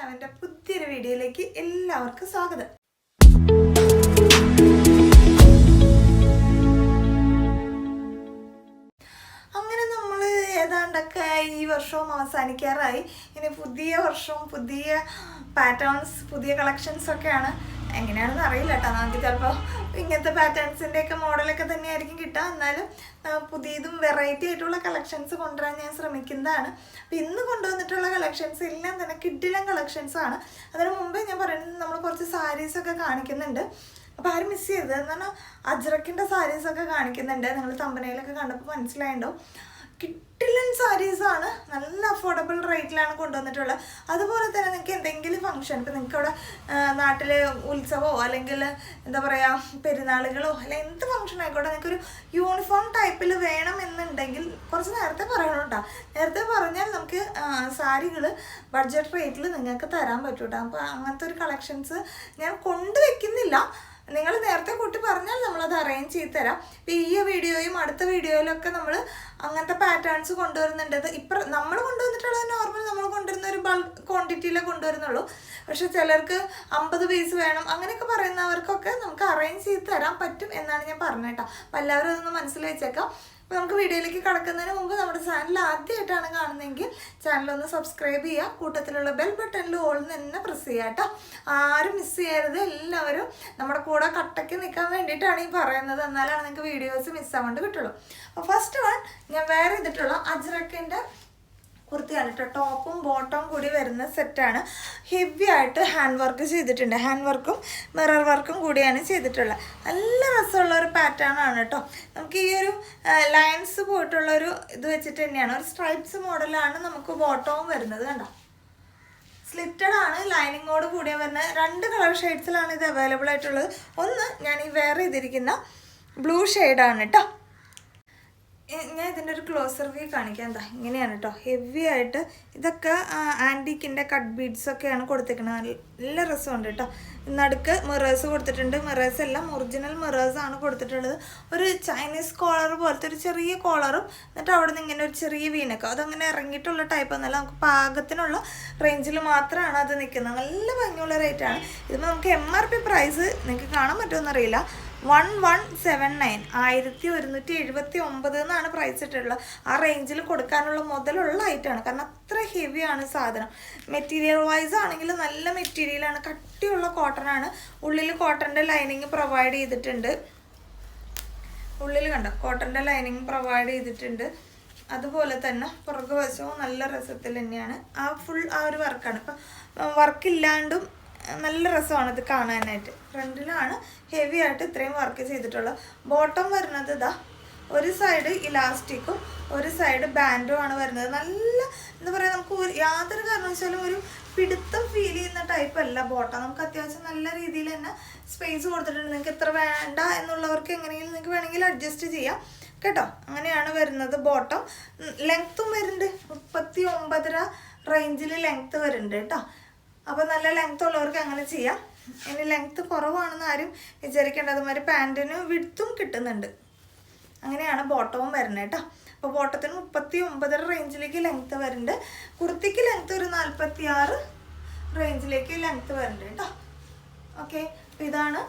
ഹാവിന്റെ പുതിയൊരു വീഡിയോയിലേക്ക് എല്ലാവർക്കും സ്വാഗതം. അങ്ങനെ നമ്മൾ ഏതാണ്ടൊക്കെ ഈ വർഷവും അവസാനിക്കാറായി. ഇനി പുതിയ വർഷവും പുതിയ പാറ്റേൺസ് പുതിയ കളക്ഷൻസ് ഒക്കെയാണ്. എങ്ങനെയാണെന്ന് അറിയില്ല കേട്ടോ. നമുക്ക് ചിലപ്പോൾ ഇങ്ങനത്തെ പാറ്റേൺസിന്റെ ഒക്കെ മോഡലൊക്കെ തന്നെയായിരിക്കും കിട്ടുക. എന്നാലും പുതിയതും വെറൈറ്റി ആയിട്ടുള്ള കളക്ഷൻസ് കൊണ്ടുവരാൻ ഞാൻ ശ്രമിക്കുന്നതാണ്. അപ്പം ഇന്ന് കൊണ്ടുവന്നിട്ടുള്ള കളക്ഷൻസ് എല്ലാം തന്നെ കിഡിലം കളക്ഷൻസാണ് അതിന് മുമ്പേ ഞാൻ പറയുന്നത് നമ്മൾ കുറച്ച് സാരീസൊക്കെ കാണിക്കുന്നുണ്ട്. അപ്പോൾ ആരും മിസ് ചെയ്തത് എന്ന് പറഞ്ഞാൽ അജ്രക്കിന്റെ സാരീസൊക്കെ കാണിക്കുന്നുണ്ട്. നിങ്ങൾ തമ്പനയിലൊക്കെ കണ്ടപ്പോൾ മനസ്സിലായിട്ടുണ്ടാവും കിട്ടിലൻ സാരീസാണ് നല്ല അഫോർഡബിൾ റേറ്റിലാണ് കൊണ്ടുവന്നിട്ടുള്ളത്. അതുപോലെ തന്നെ നിങ്ങൾക്ക് എന്തെങ്കിലും ഫംഗ്ഷൻ ഇപ്പം നിങ്ങൾക്ക് അവിടെ നാട്ടിലെ ഉത്സവമോ അല്ലെങ്കിൽ എന്താ പറയുക പെരുന്നാളുകളോ അല്ലെങ്കിൽ എന്ത് ഫംഗ്ഷൻ ആയിക്കോട്ടെ നിങ്ങൾക്ക് ഒരു യൂണിഫോം ടൈപ്പിൽ വേണമെന്നുണ്ടെങ്കിൽ കുറച്ച് നേരത്തെ പറയണം കേട്ടോ. നേരത്തെ പറഞ്ഞാൽ നമുക്ക് സാരികൾ ബഡ്ജറ്റ് റേറ്റിൽ നിങ്ങൾക്ക് തരാൻ പറ്റൂട്ടോ. അപ്പോൾ അങ്ങനത്തെ ഒരു കളക്ഷൻസ് ഞാൻ കൊണ്ടുവയ്ക്കുന്നില്ല നിങ്ങൾ നേരത്തെ കൂട്ടി പറഞ്ഞാൽ നമ്മളത് അറേഞ്ച് ചെയ്ത് തരാം. ഇപ്പം ഈ വീഡിയോയും അടുത്ത വീഡിയോയിലൊക്കെ നമ്മൾ അങ്ങനത്തെ പാറ്റേൺസ് കൊണ്ടുവരുന്നുണ്ട്. ഇപ്പം നമ്മൾ കൊണ്ടുവന്നിട്ടുള്ളത് നോർമൽ നമ്മൾ കൊണ്ടുവരുന്ന ഒരു ബൾക്ക് ക്വാണ്ടിറ്റിയിലേ കൊണ്ടുവരുന്നുള്ളൂ. പക്ഷെ ചിലർക്ക് അമ്പത് പീസ് വേണം അങ്ങനെയൊക്കെ പറയുന്നവർക്കൊക്കെ നമുക്ക് അറേഞ്ച് ചെയ്ത് തരാൻ പറ്റും എന്നാണ് ഞാൻ പറഞ്ഞേട്ടോ അപ്പം എല്ലാവരും അതൊന്ന് മനസ്സിൽ വെച്ചേക്കാം. അപ്പോൾ നമുക്ക് വീഡിയോയിലേക്ക് കടക്കുന്നതിന് മുമ്പ് നമ്മുടെ ചാനൽ ആദ്യമായിട്ടാണ് കാണുന്നതെങ്കിൽ ചാനൽ ഒന്ന് സബ്സ്ക്രൈബ് ചെയ്യുക. കൂട്ടത്തിലുള്ള ബെൽ ബട്ടണിൽ ഓൾ തന്നെ പ്രസ് ചെയ്യുക കേട്ടോ. ആരും മിസ് ചെയ്യരുത്. എല്ലാവരും നമ്മുടെ കൂടെ കട്ടയ്ക്ക് നിൽക്കാൻ വേണ്ടിയിട്ടാണ് ഈ പറയുന്നത്. എന്നാലാണ് നിങ്ങൾക്ക് വീഡിയോസ് മിസ്സാവാണ്ട് കിട്ടുള്ളൂ. അപ്പോൾ ഫസ്റ്റ് വൺ ഞാൻ വേറെ ചെയ്തിട്ടുള്ള അജ്രക്കിന്റെ കുർത്തിയാണ് കേട്ടോ ടോപ്പും ബോട്ടവും കൂടി വരുന്ന സെറ്റാണ് ഹെവി ആയിട്ട് ഹാൻഡ് വർക്ക് ചെയ്തിട്ടുണ്ട്. ഹാൻഡ് വർക്കും മിറർ വർക്കും കൂടിയാണ് ചെയ്തിട്ടുള്ളത്. നല്ല രസമുള്ള ഒരു പാറ്റേൺ ആണ് കേട്ടോ. നമുക്ക് ഈ ഒരു ലൈൻസ് പോയിട്ടുള്ള ഒരു ഇത് വെച്ചിട്ട് തന്നെയാണ്. ഒരു സ്ട്രൈപ്സ് മോഡലാണ് നമുക്ക് ബോട്ടവും വരുന്നത് കണ്ടോ? സ്ലിറ്റഡ് ആണ് ലൈനിങ്ങോട് കൂടിയ വരുന്ന രണ്ട് കളർ ഷെയ്ഡ്സിലാണ് ഇത് അവൈലബിൾ ആയിട്ടുള്ളത്. ഒന്ന് ഞാൻ ഈ വെയർ ചെയ്തിരിക്കുന്ന ബ്ലൂ ഷെയ്ഡാണ് കേട്ടോ. ഞാൻ ഇതിന്റെ ഒരു ക്ലോസർ വ്യൂ കാണിക്കാം. എന്താ ഇങ്ങനെയാണ് കേട്ടോ ഹെവി ആയിട്ട് ഇതൊക്കെ ആന്റിക്കിന്റെ കട്ട് ബീഡ്സ് ഒക്കെയാണ് കൊടുത്തേക്കുന്നത് നല്ല രസമുണ്ട് കേട്ടോ നടുക്ക് മിറേഴ്സ് കൊടുത്തിട്ടുണ്ട്. മിറേഴ്സ് എല്ലാം ഒറിജിനൽ മിറേഴ്സ് ആണ് കൊടുത്തിട്ടുള്ളത്. ഒരു ചൈനീസ് കോളർ പോലത്തെ ഒരു ചെറിയ കോളറും എന്നിട്ട് അവിടെ നിന്ന് ഇങ്ങനെ ഒരു ചെറിയ വീനൊക്കെ അതങ്ങനെ ഇറങ്ങിയിട്ടുള്ള ടൈപ്പ് ഒന്നല്ല. നമുക്ക് പാകത്തിനുള്ള റേഞ്ചിൽ മാത്രമാണ് അത് നിൽക്കുന്നത് നല്ല ഭംഗിയുള്ള റേറ്റാണ് ഇതിപ്പോൾ നമുക്ക് എം ആർ പി പ്രൈസ് നിങ്ങൾക്ക് കാണാൻ പറ്റുമെന്നറിയില്ല വൺ വൺ സെവൻ നയൻ ആയിരത്തി ഒരുന്നൂറ്റി എഴുപത്തി ഒമ്പത് എന്നാണ് പ്രൈസ് ഇട്ടിട്ടുള്ളത് ആ റേഞ്ചിൽ കൊടുക്കാനുള്ള മുതലുള്ള ഐറ്റമാണ് കാരണം അത്ര ഹെവിയാണ് സാധനം. മെറ്റീരിയൽ വൈസ് ആണെങ്കിൽ നല്ല മെറ്റീരിയലാണ് കട്ടിയുള്ള കോട്ടൺ ആണ്. ഉള്ളിൽ കോട്ടന്റെ ലൈനിങ് പ്രൊവൈഡ് ചെയ്തിട്ടുണ്ട്. ഉള്ളിൽ കണ്ടോ? കോട്ടന്റെ ലൈനിങ് പ്രൊവൈഡ് ചെയ്തിട്ടുണ്ട്. അതുപോലെ തന്നെ പുറകു വശവും നല്ല രസത്തിൽ തന്നെയാണ്. ആ ഫുൾ ആ ഒരു വർക്കാണ് ഇപ്പം വർക്കില്ലാണ്ടും നല്ല രസമാണ് ഇത് കാണാനായിട്ട്. ഫ്രണ്ടിലാണ് ഹെവി ആയിട്ട് ഇത്രയും വർക്ക് ചെയ്തിട്ടുള്ളത് ബോട്ടം വരുന്നത് ഇതാ ഒരു സൈഡ് ഇലാസ്റ്റിക്കും ഒരു സൈഡ് ബാൻഡും ആണ് വരുന്നത്. നല്ല എന്താ പറയുക നമുക്ക് യാതൊരു കാരണവശാലും ഒരു പിടുത്തം ഫീൽ ചെയ്യുന്ന ടൈപ്പ് അല്ല ബോട്ടം നമുക്ക് അത്യാവശ്യം നല്ല രീതിയിൽ തന്നെ സ്പേസ് കൊടുത്തിട്ടുണ്ട്. നിങ്ങൾക്ക് എത്ര വേണ്ട എന്നുള്ളവർക്ക് എങ്ങനെയെങ്കിലും നിങ്ങൾക്ക് വേണമെങ്കിൽ അഡ്ജസ്റ്റ് ചെയ്യാം. കേട്ടോ? അങ്ങനെയാണ് വരുന്നത് ബോട്ടം ലെങ്ത്തും വരുന്നുണ്ട്. മുപ്പത്തി ഒമ്പതര റേഞ്ചിൽ ലെങ്ത്ത് വരുന്നുണ്ട് കേട്ടോ? അപ്പോൾ നല്ല ലെങ്ത്ത് ഉള്ളവർക്ക് അങ്ങനെ ചെയ്യാം. ഇനി ലെങ്ത്ത് കുറവാണെന്ന് ആരും വിചാരിക്കേണ്ട. അതുമാതിരി പാന്റിന് വിടുത്തും കിട്ടുന്നുണ്ട്. അങ്ങനെയാണ് ബോട്ടവും വരുന്നത് കേട്ടോ. അപ്പോൾ ബോട്ടത്തിന് മുപ്പത്തി ഒമ്പതര റേഞ്ചിലേക്ക് ലെങ്ത്ത് വരുന്നുണ്ട്. കുർത്തിക്ക് ലെങ്ത്ത് ഒരു നാൽപ്പത്തി ആറ് റേഞ്ചിലേക്ക് ലെങ്ത്ത് വരുന്നുണ്ട് കേട്ടോ. ഓക്കെ ഇതാണ്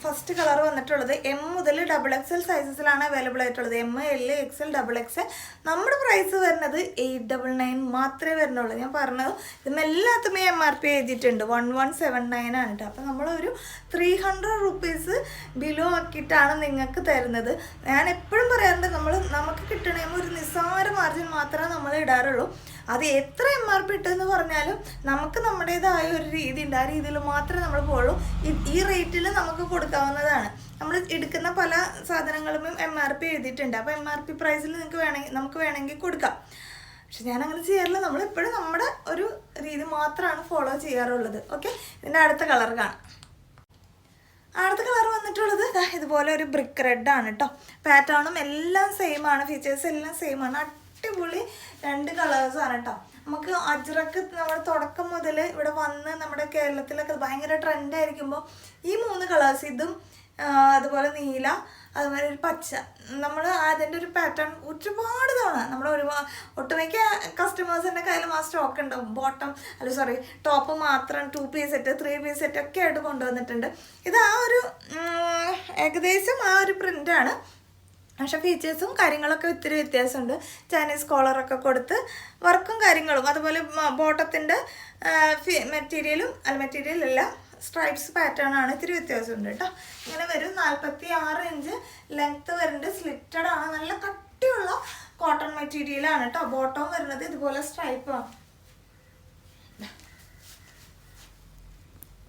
ഫസ്റ്റ് കളർ വന്നിട്ടുള്ളത് എം മുതൽ ഡബിൾ എക്സ് എൽ സൈസസിലാണ് അവൈലബിൾ ആയിട്ടുള്ളത്. M L X L double X നമ്മുടെ പ്രൈസ് വരുന്നത് എയ്റ്റ് ഡബിൾ നയൻ മാത്രമേ വരുന്നുള്ളൂ. ഞാൻ പറഞ്ഞത് ഇതും എല്ലാത്തുമേ എം ആർ പി എഴുതിയിട്ടുണ്ട്. വൺ വൺ സെവൻ നയൻ ആണ് കേട്ടോ അപ്പോൾ നമ്മളൊരു ത്രീ ഹൺഡ്രഡ് റുപ്പീസ് ബിലോ ആക്കിയിട്ടാണ് നിങ്ങൾക്ക് തരുന്നത്. ഞാൻ എപ്പോഴും പറയാറുണ്ട് നമ്മൾ നമുക്ക് കിട്ടണമെങ്കിൽ ഒരു നിസ്സാര മാർജിൻ മാത്രമേ നമ്മൾ ഇടാറുള്ളൂ. അത് എത്ര എം ആർ പി ഇട്ടെന്ന് പറഞ്ഞാലും നമുക്ക് നമ്മുടേതായ ഒരു രീതി ഉണ്ട് ആ രീതിയിൽ മാത്രമേ നമ്മൾ പോകുള്ളൂ ഈ- റേറ്റിൽ നമുക്ക് കൊടുക്കാവുന്നതാണ്. നമ്മൾ എടുക്കുന്ന പല സാധനങ്ങളും എം ആർ പി എഴുതിയിട്ടുണ്ട്. അപ്പോൾ എം ആർ പി പ്രൈസിൽ നിങ്ങൾക്ക് വേണമെങ്കിൽ നമുക്ക് വേണമെങ്കിൽ കൊടുക്കാം. പക്ഷെ ഞാൻ അങ്ങനെ ചെയ്യാറില്ല. നമ്മൾ എപ്പോഴും നമ്മുടെ ഒരു രീതി മാത്രമാണ് ഫോളോ ചെയ്യാറുള്ളത്. ഓക്കെ ഇതിന്റെ അടുത്ത കളർ കാണാം. അടുത്ത കളർ വന്നിട്ടുള്ളത് ഇതുപോലെ ഒരു ബ്രിക്ക് റെഡ് ആണ് കേട്ടോ പാറ്റേണും എല്ലാം സെയിം ആണ്. ഫീച്ചേഴ്സ് എല്ലാം സെയിം ആണ്. അടിപൊളി രണ്ട് കളേഴ്സ് ആണ് കേട്ടോ നമുക്ക് അജ്രക്ക് നമ്മുടെ തുടക്കം മുതൽ ഇവിടെ വന്ന് നമ്മുടെ കേരളത്തിലൊക്കെ ഭയങ്കര ട്രെൻഡ് ആയിരിക്കുമ്പോൾ ഈ മൂന്ന് കളേഴ്സ് ഇതും അതുപോലെ നീല അതുപോലെ ഒരു പച്ച നമ്മൾ അതിന്റെ ഒരു പാറ്റേൺ ഒരുപാട് തവണ നമ്മൾ ഒരുപാട് ഒട്ടുമിക്ക കസ്റ്റമേഴ്സിന്റെ കയ്യിലും ആ സ്റ്റോക്ക് ഉണ്ടാവും. ബോട്ടം അല്ല സോറി ടോപ്പ് മാത്രം two piece set three piece set ഒക്കെ ആയിട്ട് കൊണ്ടുവന്നിട്ടുണ്ട്. ഇത് ആ ഒരു ഏകദേശം ആ ഒരു പ്രിന്റാണ് പക്ഷെ ഫീച്ചേഴ്സും കാര്യങ്ങളൊക്കെ ഒത്തിരി വ്യത്യാസമുണ്ട്. ചൈനീസ് കോളറൊക്കെ കൊടുത്ത് വർക്കും കാര്യങ്ങളും. അതുപോലെ ബോട്ടത്തിന്റെ മെറ്റീരിയലും അല്ല മെറ്റീരിയൽ അല്ല സ്ട്രൈപ്സ് പാറ്റേൺ ആണ് ഇത്തിരി വ്യത്യാസമുണ്ട് കേട്ടോ. ഇങ്ങനെ വരും. നാൽപ്പത്തി ആറ് ഇഞ്ച് ലെങ്ത്ത് വരുന്നുണ്ട്. സ്ലിറ്റഡ് ആണ്. നല്ല കട്ടിയുള്ള കോട്ടൺ മെറ്റീരിയലാണ് കേട്ടോ. ബോട്ടം വരുന്നത് ഇതുപോലെ സ്ട്രൈപ്പാണ്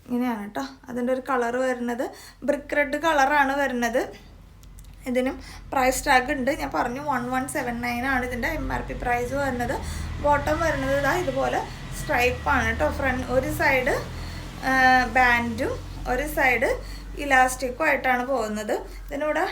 ഇങ്ങനെയാണ് കേട്ടോ. അതിന്റെ ഒരു കളർ വരുന്നത്. ബ്രിക്ക് റെഡ് കളറാണ് വരുന്നത്. ഇതിനും പ്രൈസ് ടാഗ് ഉണ്ട്. ഞാൻ പറഞ്ഞു വൺ വൺ സെവൻ നയൻ ആണ് ഇതിന്റെ എം ആർ പി പ്രൈസ് വരുന്നത്. ബോട്ടം വരുന്നത് ഇതാ ഇതുപോലെ സ്ട്രൈപ്പാണ് കേട്ടോ ഫ്രണ്ട് ഒരു സൈഡ് ബാൻഡും ഒരു സൈഡ് ഇലാസ്റ്റിക്കും ആയിട്ടാണ് പോകുന്നത്. ഇതിനൂടെ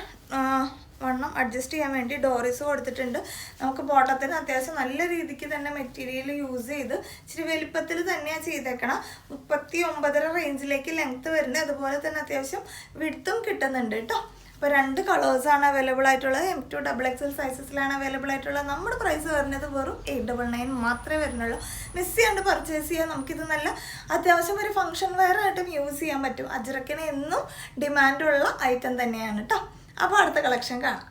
വണ്ണം അഡ്ജസ്റ്റ് ചെയ്യാൻ വേണ്ടി ഡോറീസ് കൊടുത്തിട്ടുണ്ട്. നമുക്ക് ബോട്ടത്തിന് അത്യാവശ്യം നല്ല രീതിക്ക് തന്നെ മെറ്റീരിയൽ യൂസ് ചെയ്ത് ഇച്ചിരി വലിപ്പത്തിൽ തന്നെയാണ് ചെയ്തേക്കണം. മുപ്പത്തി ഒമ്പതര റേഞ്ചിലേക്ക് ലെങ്ത്ത് വരുന്നത്. അതുപോലെ തന്നെ അത്യാവശ്യം വിടുത്തും കിട്ടുന്നുണ്ട് കേട്ടോ അപ്പോൾ രണ്ട് കളേഴ്സ് ആണ് അവൈലബിൾ ആയിട്ടുള്ളത്. M to double X L സൈസസിലാണ് available ആയിട്ടുള്ളത്. നമ്മുടെ പ്രൈസ് വരുന്നത് വെറും എയ്റ്റ് ഡബിൾ നയൻ മാത്രമേ വരുന്നുള്ളൂ. മിസ് ചെയ്യാണ്ട് പർച്ചേസ് ചെയ്യാൻ നമുക്കിത് നല്ല അത്യാവശ്യം ഒരു ഫംഗ്ഷൻ വെയർ ആയിട്ടും യൂസ് ചെയ്യാൻ പറ്റും. അജ്രക്കിന് എന്നും ഡിമാൻഡുള്ള ഐറ്റം തന്നെയാണ് കേട്ടോ അപ്പോൾ അടുത്ത കളക്ഷൻ കാണാം.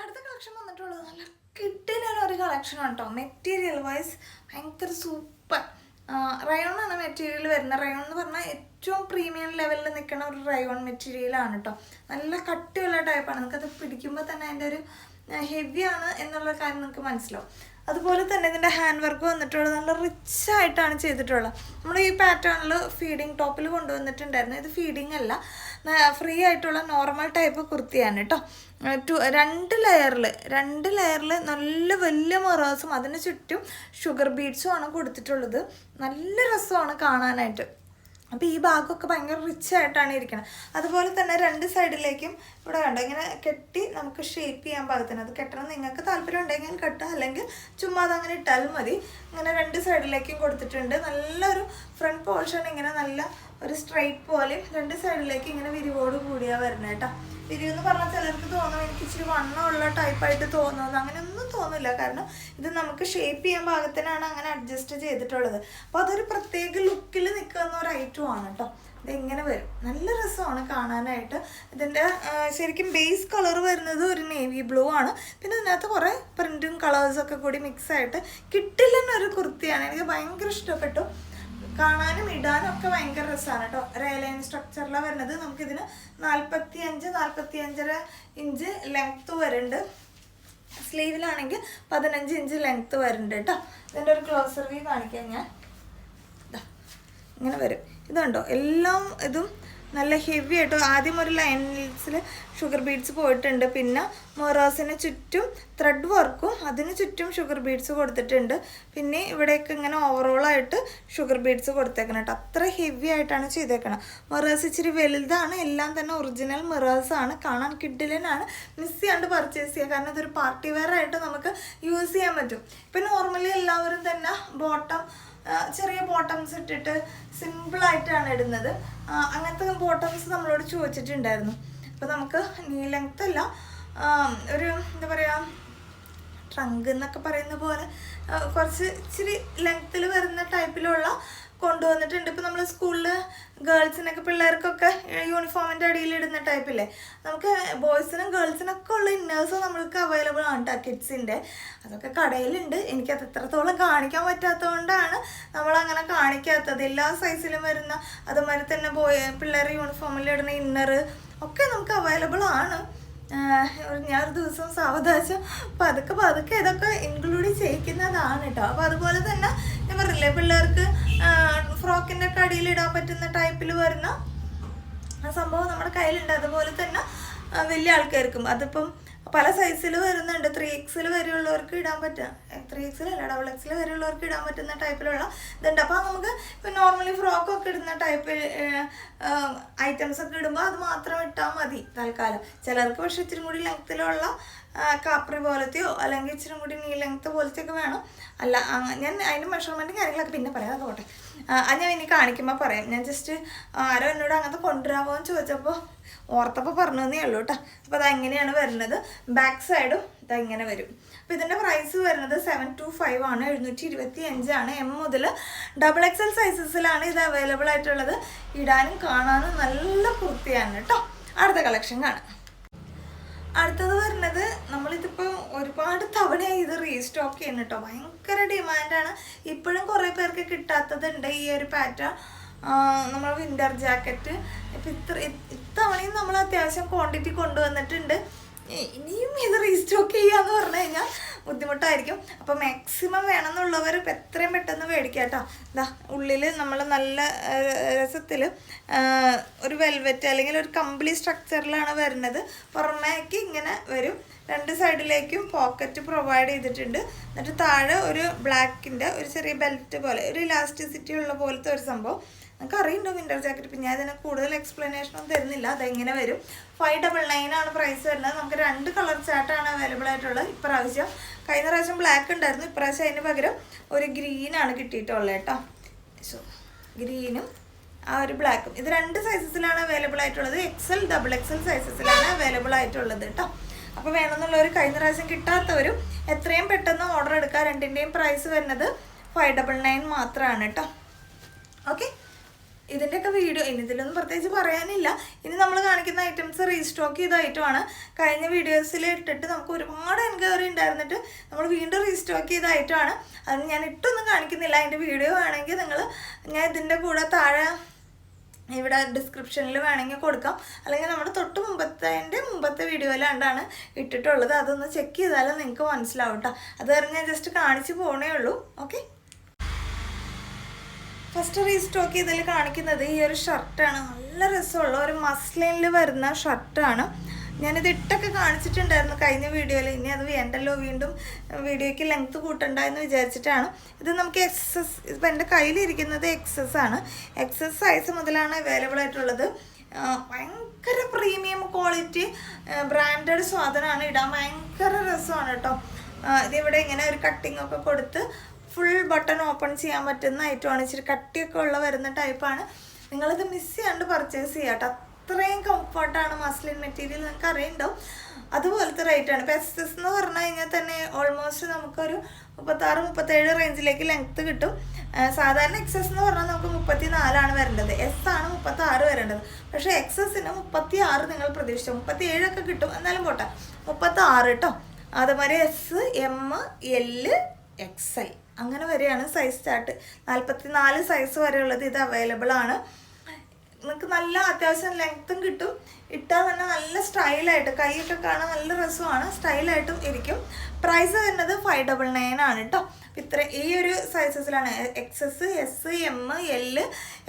അടുത്ത കളക്ഷൻ വന്നിട്ടുള്ളത് നല്ല കിട്ടിലാണ് ഒരു കളക്ഷൻ കേട്ടോ മെറ്റീരിയൽ വൈസ് ഭയങ്കര സൂപ്പർ റയോൺ ആണ് മെറ്റീരിയൽ വരുന്നത്. റയോൺ എന്ന് പറഞ്ഞാൽ ഏറ്റവും പ്രീമിയം ലെവലിൽ നിൽക്കുന്ന ഒരു റയോൺ മെറ്റീരിയലാണ് കേട്ടോ നല്ല കട്ടിയുള്ള ടൈപ്പാണ് നമുക്കത് പിടിക്കുമ്പോൾ തന്നെ അതിന്റെ ഒരു ഹെവി ആണ് എന്നുള്ള കാര്യം നിങ്ങൾക്ക് മനസ്സിലാവും. അതുപോലെ തന്നെ ഇതിന്റെ ഹാൻഡ് വർക്ക് വന്നിട്ടുള്ളത് നല്ല റിച്ച് ആയിട്ടാണ് ചെയ്തിട്ടുള്ളത്. നമ്മൾ ഈ പാറ്റേണിൽ ഫീഡിങ് ടോപ്പിൽ കൊണ്ടുവന്നിട്ടുണ്ടായിരുന്നു. ഇത് ഫീഡിങ് അല്ല ഫ്രീ ആയിട്ടുള്ള നോർമൽ ടൈപ്പ് കുർത്തിയാണ് കേട്ടോ ടു രണ്ട് ലെയറിൽ രണ്ട് ലെയറിൽ നല്ല വലിയ മൊറാസും അതിന് ചുറ്റും ഷുഗർ ബീഡ്സും ആണ് കൊടുത്തിട്ടുള്ളത്. നല്ല രസമാണ് കാണാനായിട്ട്. അപ്പോൾ ഈ ഭാഗമൊക്കെ ഭയങ്കര റിച്ച് ആയിട്ടാണ് ഇരിക്കുന്നത് അതുപോലെ തന്നെ രണ്ട് സൈഡിലേക്കും ഇവിടെ കണ്ടോ ഇങ്ങനെ കെട്ടി നമുക്ക് ഷേപ്പ് ചെയ്യാൻ പാകത്തിന് അത് കെട്ടണം നിങ്ങൾക്ക് താല്പര്യം ഉണ്ടെങ്കിൽ കെട്ടുക അല്ലെങ്കിൽ ചുമ്മാ അത് അങ്ങനെ ഇട്ടാലും മതി. ഇങ്ങനെ രണ്ട് സൈഡിലേക്കും കൊടുത്തിട്ടുണ്ട്. നല്ലൊരു ഫ്രണ്ട് പോർഷൻ ഇങ്ങനെ നല്ല ഒരു സ്ട്രൈറ്റ് പോലെയും രണ്ട് സൈഡിലേക്ക് ഇങ്ങനെ വിരിവോട് കൂടിയാണ് വരുന്നത് കേട്ടോ വിരിവ് എന്ന് പറഞ്ഞാൽ ചിലർക്ക് തോന്നും. എനിക്ക് ഇച്ചിരി വണ്ണമുള്ള ടൈപ്പായിട്ട് തോന്നുന്നത്. അങ്ങനെയൊന്നും തോന്നില്ല. കാരണം ഇത് നമുക്ക് ഷേപ്പ് ചെയ്യാൻ പാകത്തിനാണ് അങ്ങനെ അഡ്ജസ്റ്റ് ചെയ്തിട്ടുള്ളത്. അപ്പോൾ അതൊരു പ്രത്യേക ലുക്കിൽ നിൽക്കുന്ന ഒരു ഐറ്റം ആണ് കേട്ടോ എങ്ങനെ വരും? നല്ല രസമാണ് കാണാനായിട്ട്. ഇതിന്റെ ശരിക്കും ബേസ് കളർ വരുന്നത് ഒരു നേവി ബ്ലൂ ആണ്. പിന്നെ ഇതിനകത്ത് കുറേ പ്രിന്റും കളേഴ്സൊക്കെ കൂടി മിക്സ് ആയിട്ട് കിട്ടില്ലെന്നൊരു കുർത്തിയാണ്. എനിക്ക് ഭയങ്കര ഇഷ്ടപ്പെട്ടു. കാണാനും ഇടാനും ഒക്കെ ഭയങ്കര രസമാണ് കേട്ടോ റെയിലൈൻ സ്ട്രക്ചറിലാണ് വരുന്നത് നമുക്കിതിന് നാൽപ്പത്തി അഞ്ച് നാൽപ്പത്തി അഞ്ചര ഇഞ്ച് ലെങ്ത്ത് വരുന്നുണ്ട്. സ്ലീവിലാണെങ്കിൽ പതിനഞ്ച് ഇഞ്ച് ലെങ്ത്ത് വരുന്നുണ്ട് കേട്ടോ ഇതിന്റെ ഒരു ക്ലോസർ വ്യൂ കാണിക്കാം ഞാൻ. ഇങ്ങനെ വരും. ഇതുണ്ടോ? എല്ലാം ഇതും നല്ല ഹെവി ആയിട്ട്. ആദ്യം ഒരു ലൈൻസിൽ ഷുഗർ ബീഡ്സ് പോയിട്ടുണ്ട്. പിന്നെ മൊറാസിന് ചുറ്റും ത്രെഡ് വർക്കും അതിന് ചുറ്റും ഷുഗർ ബീഡ്സ് കൊടുത്തിട്ടുണ്ട്. പിന്നെ ഇവിടെയൊക്കെ ഇങ്ങനെ ഓവറോൾ ആയിട്ട് ഷുഗർ ബീഡ്സ് കൊടുത്തേക്കണം കേട്ടോ അത്ര ഹെവി ആയിട്ടാണ് ചെയ്തേക്കണം. മിറേഴ്സ് ഇച്ചിരി വലുതാണ്. എല്ലാം തന്നെ ഒറിജിനൽ ആണ്. കാണാൻ കിഡിലനാണ്. മിസ് ചെയ്യാണ്ട് പർച്ചേസ് ചെയ്യുക കാരണം ഇതൊരു പാർട്ടി വെയർ ആയിട്ട് നമുക്ക് യൂസ് ചെയ്യാൻ പറ്റും. ഇപ്പം നോർമലി എല്ലാവരും തന്നെ ബോട്ടം ചെറിയ ബോട്ടംസ് ഇട്ടിട്ട് സിമ്പിളായിട്ടാണ് ഇടുന്നത്. അങ്ങനത്തെ ബോട്ടംസ് നമ്മളോട് ചോദിച്ചിട്ടുണ്ടായിരുന്നു. അപ്പോൾ നമുക്ക് നീ ലെങ്ത് അല്ല ഒരു എന്താ പറയുക ട്രങ്ക് എന്നൊക്കെ പറയുന്ന പോലെ കുറച്ച് ഇച്ചിരി ലെങ്ത്തിൽ വരുന്ന ടൈപ്പിലുള്ള കൊണ്ടുവന്നിട്ടുണ്ട്. ഇപ്പം നമ്മൾ സ്കൂളിൽ ഗേൾസിനൊക്കെ പിള്ളേർക്കൊക്കെ യൂണിഫോമിന്റെ അടിയിൽ ഇടുന്ന ടൈപ്പില്ലേ നമുക്ക് ബോയ്സിനും ഗേൾസിനൊക്കെ ഉള്ള ഇന്നേഴ്സ് നമ്മൾക്ക് അവൈലബിൾ ആണ് കേട്ടോ കിഡ്സിന്റെ അതൊക്കെ കടയിലുണ്ട്. എനിക്കത് എത്രത്തോളം കാണിക്കാൻ പറ്റാത്തതുകൊണ്ടാണ് നമ്മളങ്ങനെ കാണിക്കാത്തത്. എല്ലാ സൈസിലും വരുന്ന അതുമാതിരി തന്നെ ബോയ് പിള്ളേർ യൂണിഫോമിൽ ഇടുന്ന ഇന്നർ ഒക്കെ നമുക്ക് അവൈലബിൾ ആണ്. ഞാനൊരു ദിവസം സാവകാശം പതുക്കെ പതുക്കെ ഇതൊക്കെ ഇൻക്ലൂഡ് ചെയ്യിക്കുന്നതാണ് കേട്ടോ അപ്പോൾ അതുപോലെ തന്നെ പറഞ്ഞില്ലേ പിള്ളേർക്ക് ഫ്രോക്കിന്റെ ഒക്കെ അടിയിൽ ഇടാൻ പറ്റുന്ന ടൈപ്പിൽ വരുന്ന സംഭവം നമ്മുടെ കയ്യിലുണ്ട്. അതുപോലെ തന്നെ വലിയ ആൾക്കാർക്കും. അതിപ്പം പല സൈസിൽ വരുന്നുണ്ട്. ത്രീ എക്സിൽ വരെയുള്ളവർക്ക് ഇടാൻ പറ്റുക ത്രീ എക്സിലല്ല ഡബിൾ എക്സിൽ വരെയുള്ളവർക്ക് ഇടാൻ പറ്റുന്ന ടൈപ്പിലുള്ള ഇതുണ്ട്. അപ്പോൾ നമുക്ക് ടൈപ്പ് ഐറ്റംസ് ഒക്കെ ഇടുമ്പോൾ അത് മാത്രം ഇട്ടാൽ മതി തൽക്കാലം. ചിലർക്ക് പക്ഷെ ഇച്ചിരി കൂടി ലെങ്ത്തിലുള്ള കാപ്രി പോലത്തെയോ അല്ലെങ്കിൽ ഇച്ചിരി കൂടി നീ ലെങ്ത്ത് പോലത്തെയൊക്കെ വേണം. അല്ല ഞാൻ അതിന്റെ മെഷർമെന്റും കാര്യങ്ങളൊക്കെ പിന്നെ പറയാം. അത് പോട്ടെ. ആ, അത് ഞാൻ ഇനി കാണിക്കുമ്പോൾ പറയാം. ഞാൻ ജസ്റ്റ് ആരോ എന്നോട് അങ്ങനത്തെ കൊണ്ടുവരാമോ എന്ന് ചോദിച്ചപ്പോൾ ഓർത്തപ്പോൾ പറഞ്ഞു തന്നേ ഉള്ളൂ കേട്ടോ. അപ്പോൾ അത് അങ്ങനെയാണ് വരുന്നത്? ബാക്ക് സൈഡും ഇതെങ്ങനെ വരും. അപ്പോൾ ഇതിന്റെ പ്രൈസ് വരുന്നത് സെവൻ ടു ഫൈവ് ആണ് എഴുന്നൂറ്റി ഇരുപത്തി അഞ്ചാണ് എം മുതൽ ഡബിൾ എക്സ് എൽ സൈസസിലാണ് ഇത് അവൈലബിൾ ആയിട്ടുള്ളത്. ഇടാനും കാണാനും നല്ല കുർത്തിയാണ് കേട്ടോ അടുത്ത കളക്ഷൻ കാണാം. അടുത്തത് വരുന്നത് നമ്മളിതിപ്പോൾ ഒരുപാട് തവണയായി ഇത് റീസ്റ്റോക്ക് ചെയ്യുന്നു കേട്ടോ ഭയങ്കര ഡിമാൻഡാണ് ഇപ്പോഴും കുറേ പേർക്ക് കിട്ടാത്തതുണ്ട് ഈ ഒരു പാറ്റ നമ്മൾ വിന്റർ ജാക്കറ്റ് ഇപ്പം ഇത്ര ഇത്തവണയും നമ്മൾ അത്യാവശ്യം ക്വാണ്ടിറ്റി കൊണ്ടുവന്നിട്ടുണ്ട്. ബുദ്ധിമുട്ടായിരിക്കും. അപ്പോൾ മാക്സിമം വേണമെന്നുള്ളവർ എത്രയും പെട്ടെന്ന് മേടിക്കാം കേട്ടോ ഇതാ ഉള്ളിൽ നമ്മൾ നല്ല രസത്തിൽ ഒരു വെൽവെറ്റ് അല്ലെങ്കിൽ ഒരു കമ്പിളി സ്ട്രക്ചറിലാണ് വരുന്നത്. പുറമേക്ക് ഇങ്ങനെ വരും. രണ്ട് സൈഡിലേക്കും പോക്കറ്റ് പ്രൊവൈഡ് ചെയ്തിട്ടുണ്ട്. എന്നിട്ട് താഴെ ഒരു ബ്ലാക്കിന്റെ ഒരു ചെറിയ ബെൽറ്റ് പോലെ ഒരു ഇലാസ്റ്റിസിറ്റി ഉള്ള പോലത്തെ ഒരു സംഭവം. നമുക്ക് അറിയുന്നുണ്ടോ വിന്റർ ജാക്കറ്റ് പിന്നെ അതിന് കൂടുതൽ എക്സ്പ്ലനേഷൻ ഒന്നും തരുന്നില്ല. അതെങ്ങനെ വരും? ഫൈവ് ഡബിൾ നയൻ ആണ് പ്രൈസ് വരുന്നത്. നമുക്ക് രണ്ട് കളർ ചാർട്ടാണ് അവൈലബിൾ ആയിട്ടുള്ളത് ഇപ്രാവശ്യം. കഴിഞ്ഞ പ്രാവശ്യം ബ്ലാക്ക് ഉണ്ടായിരുന്നു. ഇപ്രാവശ്യം അതിന് പകരം ഒരു ഗ്രീൻ ആണ് കിട്ടിയിട്ടുള്ളത് കേട്ടോ. സോ ഗ്രീനും ആ ഒരു ബ്ലാക്കും ഇത് രണ്ട് സൈസസിലാണ് അവൈലബിൾ ആയിട്ടുള്ളത്. X L double X L സൈസസിലാണ് available ആയിട്ടുള്ളത് കേട്ടോ. അപ്പോൾ വേണമെന്നുള്ളവർ കഴിഞ്ഞ പ്രാവശ്യം കിട്ടാത്തവരും എത്രയും പെട്ടെന്ന് ഓർഡർ എടുക്കുക. രണ്ടിന്റെയും പ്രൈസ് വരുന്നത് ഫൈവ് ഡബിൾ നയൻ മാത്രമാണ് കേട്ടോ. ഓക്കെ ഇതിന്റെയൊക്കെ വീഡിയോ ഇനി ഇതിലൊന്നും പ്രത്യേകിച്ച് പറയാനില്ല. ഇനി നമ്മൾ കാണിക്കുന്ന ഐറ്റംസ് റീസ്റ്റോക്ക് ചെയ്ത ഐറ്റമാണ് കഴിഞ്ഞ വീഡിയോസിൽ ഇട്ടിട്ട് നമുക്ക് ഒരുപാട് എൻക്വയറി ഉണ്ടായിരുന്നിട്ട് നമ്മൾ വീണ്ടും റീസ്റ്റോക്ക് ചെയ്ത ഐറ്റമാണ് അത് ഞാൻ ഇട്ടൊന്നും കാണിക്കുന്നില്ല. അതിന്റെ വീഡിയോ വേണമെങ്കിൽ നിങ്ങൾ ഞാൻ ഇതിന്റെ കൂടെ താഴെ ഇവിടെ ഡിസ്ക്രിപ്ഷനിൽ വേണമെങ്കിൽ കൊടുക്കാം. അല്ലെങ്കിൽ നമ്മുടെ തൊട്ട് മുമ്പത്തെ മുമ്പത്തെ വീഡിയോയിലാണ്ടാണ് ഇട്ടിട്ടുള്ളത്. അതൊന്ന് ചെക്ക് ചെയ്താലും നിങ്ങൾക്ക് മനസ്സിലാവും കേട്ടോ അത് ഞാൻ ജസ്റ്റ് കാണിച്ച് പോകണേ ഉള്ളൂ. ഓക്കെ ഫസ്റ്റ് റീസ്റ്റോക്ക് ചെയ്തതിൽ കാണിക്കുന്നത് ഈ ഒരു ഷർട്ടാണ്. നല്ല രസമുള്ള ഒരു മസ്ലിനിൽ വരുന്ന ഷർട്ടാണ്. ഞാനിത് ഇട്ടൊക്കെ കാണിച്ചിട്ടുണ്ടായിരുന്നു കഴിഞ്ഞ വീഡിയോയിൽ. ഇനി അത് വേണ്ടല്ലോ വീണ്ടും വീഡിയോയ്ക്ക് ലെങ്ത് കൂട്ടണ്ട എന്ന് വിചാരിച്ചിട്ടാണ്. ഇത് നമുക്ക് എക്സസ് ഇപ്പം എന്റെ കയ്യിലിരിക്കുന്നത് എക്സസ് ആണ്. എക്സസ് സൈസ് മുതലാണ് അവൈലബിൾ ആയിട്ടുള്ളത്. ഭയങ്കര പ്രീമിയം ക്വാളിറ്റി ബ്രാൻഡഡ് സാധനമാണ്. ഇടാൻ ഭയങ്കര രസമാണ് കേട്ടോ. ഇതിവിടെ ഇങ്ങനെ ഒരു കട്ടിംഗ് ഒക്കെ കൊടുത്ത് ഫുൾ ബട്ടൺ ഓപ്പൺ ചെയ്യാൻ പറ്റുന്ന ഐറ്റമാണ് ഇച്ചിരി കട്ടിയൊക്കെ ഉള്ള വരുന്ന ടൈപ്പാണ് നിങ്ങളിത് മിസ് ചെയ്യാണ്ട് പർച്ചേസ് ചെയ്യാം കേട്ടോ അത്രയും കംഫർട്ടാണ് മസ്ലിൻ മെറ്റീരിയൽ നിങ്ങൾക്ക് അറിയണ്ടാവും. അതുപോലത്തെ റേറ്റാണ് ഇപ്പോൾ എസ് എസ് എന്ന് പറഞ്ഞു കഴിഞ്ഞാൽ തന്നെ ഓൾമോസ്റ്റ് നമുക്കൊരു മുപ്പത്താറ് മുപ്പത്തേഴ് റേഞ്ചിലേക്ക് ലെങ്ത്ത് കിട്ടും. സാധാരണ എക്സസ് എന്ന് പറഞ്ഞാൽ നമുക്ക് മുപ്പത്തി നാലാണ് വരേണ്ടത്. എസ് ആണ് മുപ്പത്തി ആറ് വരേണ്ടത്. പക്ഷേ എക്സസിന് മുപ്പത്തി ആറ് നിങ്ങൾ പ്രതീക്ഷിച്ചു? മുപ്പത്തി ഏഴൊക്കെ കിട്ടും. എന്നാലും പോട്ടെ. മുപ്പത്തി ആറ് കേട്ടോ അതുമാതിരി S M L X I അങ്ങനെ വരെയാണ് സൈസ് ചാർട്ട് നാൽപ്പത്തി നാല് സൈസ് വരെയുള്ളത് ഇത് അവൈലബിൾ ആണ്. നിങ്ങൾക്ക് നല്ല അത്യാവശ്യം ലെങ്ത്തും കിട്ടും. ഇട്ടാൽ തന്നെ നല്ല സ്റ്റൈലായിട്ട് കൈയൊക്കെ കാണാൻ നല്ല രസമാണ്. സ്റ്റൈലായിട്ടും ഇരിക്കും. പ്രൈസ് വരുന്നത് ഫൈവ് ഡബിൾ നയൻ ആണ് കേട്ടോ ഇത്ര ഈ ഒരു സൈസസിലാണ് X S S M L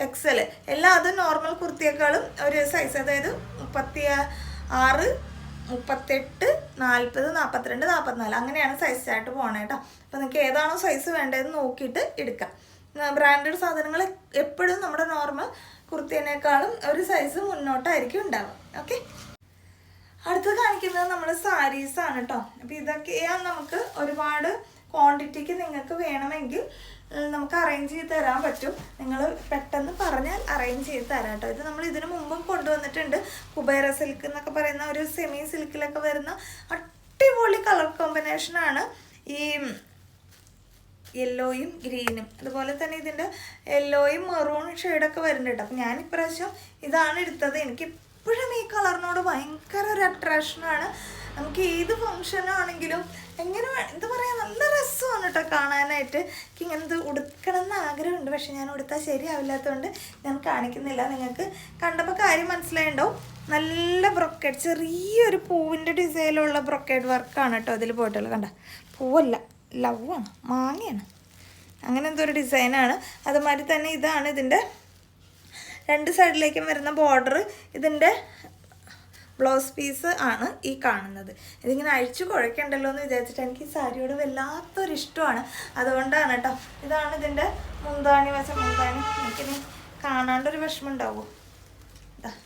X L എല്ലാം അത് നോർമൽ കുർത്തിയേക്കാളും ഒരു സൈസ് അതായത് മുപ്പത്തി ആറ് മുപ്പത്തെട്ട് നാൽപ്പത് നാൽപ്പത്തിരണ്ട് നാൽപ്പത്തിനാല് അങ്ങനെയാണ് സൈസായിട്ട് പോകണേ കേട്ടോ അപ്പോൾ നിങ്ങൾക്ക് ഏതാണോ സൈസ് വേണ്ടതെന്ന് നോക്കിയിട്ട് എടുക്കാം. ബ്രാൻഡഡ് സാധനങ്ങൾ എപ്പോഴും നമ്മുടെ നോർമൽ കുർത്തിനേക്കാളും ഒരു സൈസ് മുന്നോട്ടായിരിക്കും ഉണ്ടാവുക. ഓക്കെ അടുത്ത് കാണിക്കുന്നത് നമ്മൾ സാരീസാണ് കേട്ടോ അപ്പോൾ ഇതൊക്കെയാണ് നമുക്ക് ഒരുപാട് ക്വാണ്ടിറ്റിക്ക് നിങ്ങൾക്ക് വേണമെങ്കിൽ നമുക്ക് അറേഞ്ച് ചെയ്ത് തരാൻ പറ്റും. നിങ്ങൾ പെട്ടെന്ന് പറഞ്ഞാൽ അറേഞ്ച് ചെയ്ത് തരാം കേട്ടോ ഇത് നമ്മൾ ഇതിനു മുമ്പും കൊണ്ടുവന്നിട്ടുണ്ട്. കുബേര സിൽക്ക് എന്നൊക്കെ പറയുന്ന ഒരു സെമി സിൽക്കിലൊക്കെ വരുന്ന അടിപൊളി കളർ കോമ്പിനേഷനാണ് ഈ യെല്ലോയും ഗ്രീനും അതുപോലെ തന്നെ ഇതിന്റെ യെല്ലോയും മെറൂൺ ഷെയ്ഡൊക്കെ വരുന്നുണ്ട്. അപ്പം ഞാൻ ഇപ്രാവശ്യം ഇതാണ് എടുത്തത്. എനിക്ക് എപ്പോഴും ഈ കളറിനോട് ഭയങ്കര ഒരു അട്രാക്ഷനാണ് നമുക്ക് ഏത് ഫങ്ഷനാണെങ്കിലും എങ്ങനെ എന്താ പറയുക നല്ല രസമാണ് കേട്ടോ കാണാനായിട്ട്. എനിക്ക് ഇങ്ങനത്തെ ഉടുക്കണം എന്ന് ആഗ്രഹമുണ്ട്. പക്ഷെ ഞാൻ ഉടുത്താൽ ശരിയാവില്ലാത്തതുകൊണ്ട് ഞാൻ കാണിക്കുന്നില്ല. നിങ്ങൾക്ക് കണ്ടപ്പോൾ കാര്യം മനസ്സിലായിണ്ടാവും. നല്ല ബ്രൊക്കേഡ് ചെറിയൊരു പൂവിന്റെ ഡിസൈനിലുള്ള ബ്രൊക്കേഡ് വർക്കാണ് കേട്ടോ അതിൽ പോയിട്ടുള്ളത്. കണ്ട പൂവല്ല ലവാണ് മാങ്ങയാണ്. അങ്ങനെ എന്തോ ഒരു ഡിസൈനാണ് അതുമാതിരി തന്നെ ഇതാണ് ഇതിന്റെ രണ്ട് സൈഡിലേക്കും വരുന്ന ബോർഡർ ഇതിന്റെ ബ്ലൗസ് പീസ് ആണ് ഈ കാണുന്നത്. ഇതിങ്ങനെ അഴിച്ചു കുഴക്കണ്ടല്ലോ എന്ന് വിചാരിച്ചിട്ട് എനിക്ക് ഈ സാരിയോട് വല്ലാത്തൊരു ഇഷ്ടമാണ്. അതുകൊണ്ടാണ് കേട്ടോ ഇതാണ് ഇതിന്റെ മുന്താണി വച്ച മുന്താണി. എനിക്കിനി കാണാണ്ടൊരു വിഷമം ഉണ്ടാവും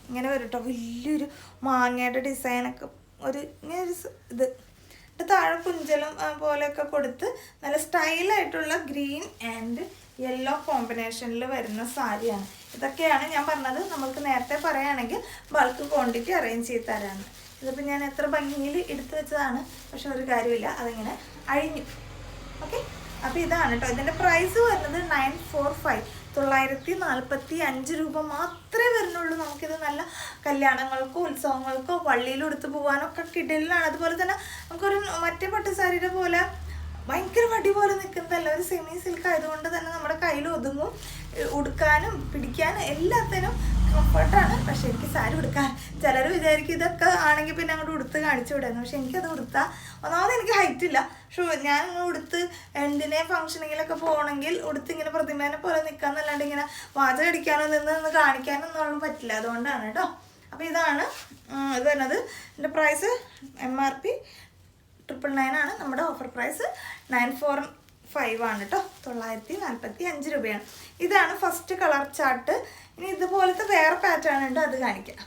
ഇങ്ങനെ വരും കേട്ടോ വലിയൊരു മാങ്ങയുടെ ഡിസൈനൊക്കെ ഒരു ഇങ്ങനെ ഒരു ഇത്. താഴെ കുഞ്ചലും പോലെയൊക്കെ കൊടുത്ത് നല്ല സ്റ്റൈലായിട്ടുള്ള ഗ്രീൻ ആൻഡ് യെല്ലോ കോമ്പിനേഷനിൽ വരുന്ന സാരിയാണ്. ഇതൊക്കെയാണ് ഞാൻ പറഞ്ഞത്. നമുക്ക് നേരത്തെ പറയുകയാണെങ്കിൽ ബൾക്ക് ക്വാണ്ടിറ്റി അറേഞ്ച് ചെയ്ത് തരാമെന്ന് ഇതിപ്പോൾ ഞാൻ എത്ര ഭംഗിയിൽ എടുത്തു വെച്ചതാണ് പക്ഷെ ഒരു കാര്യമില്ല. അതിങ്ങനെ അഴിഞ്ഞു. ഓക്കെ അപ്പോൾ ഇതാണ് കേട്ടോ ഇതിന്റെ പ്രൈസ് വരുന്നത് നയൻ ഫോർ ഫൈവ് തൊള്ളായിരത്തി നാൽപ്പത്തി അഞ്ച് രൂപ മാത്രമേ വരുന്നുള്ളൂ. നമുക്കിത് നല്ല കല്യാണങ്ങൾക്കോ ഉത്സവങ്ങൾക്കോ പള്ളിയിൽ എടുത്തു പോകാനൊക്കെ കിടലിലാണ് അതുപോലെ തന്നെ നമുക്കൊരു മറ്റേ പട്ടുസാരിയുടെ പോലെ ഭയങ്കര വടി പോലെ നിൽക്കുന്നതല്ല. ഒരു സെമി സിൽക്ക് ആയതുകൊണ്ട് തന്നെ നമ്മുടെ കയ്യിൽ ഒതുങ്ങും ഉടുക്കാനും പിടിക്കാനും എല്ലാത്തിനും കംഫർട്ടാണ് പക്ഷെ എനിക്ക് സാരി ഉടുക്കാൻ ചിലർ വിചാരിക്കും ഇതൊക്കെ ആണെങ്കിൽ പിന്നെ അങ്ങോട്ട് ഉടുത്ത് കാണിച്ചു വിടായിരുന്നു പക്ഷെ എനിക്കത് ഉടുത്താൽ ഒന്നാമത് എനിക്ക് ഹൈറ്റ് ഇല്ല. പക്ഷേ ഞാൻ ഇങ്ങനെ ഉടുത്ത് എന്തിനെ ഫംഗ്ഷനിങ്ങിലൊക്കെ പോകണമെങ്കിൽ ഉടുത്ത് ഇങ്ങനെ പ്രതിമേനെ പോലെ നിൽക്കാന്നല്ലാണ്ട് ഇങ്ങനെ വാചകം അടിക്കാനോ നിന്ന് നിന്ന് കാണിക്കാനോ ഒന്നും പറ്റില്ല. അതുകൊണ്ടാണ് കേട്ടോ. അപ്പോൾ ഇതാണ് ഇത് വരുന്നത്. ഇതിന്റെ price M R P triple nine ആണ്. നമ്മുടെ offer price nine four five ആണ് കേട്ടോ തൊള്ളായിരത്തി നാൽപ്പത്തി അഞ്ച് രൂപയാണ്. ഇതാണ് ഫസ്റ്റ് കളർ ചാർട്ട് ഇനി ഇതുപോലത്തെ വേറെ പാറ്റേൺ ഉണ്ട് അത് കാണിക്കാം.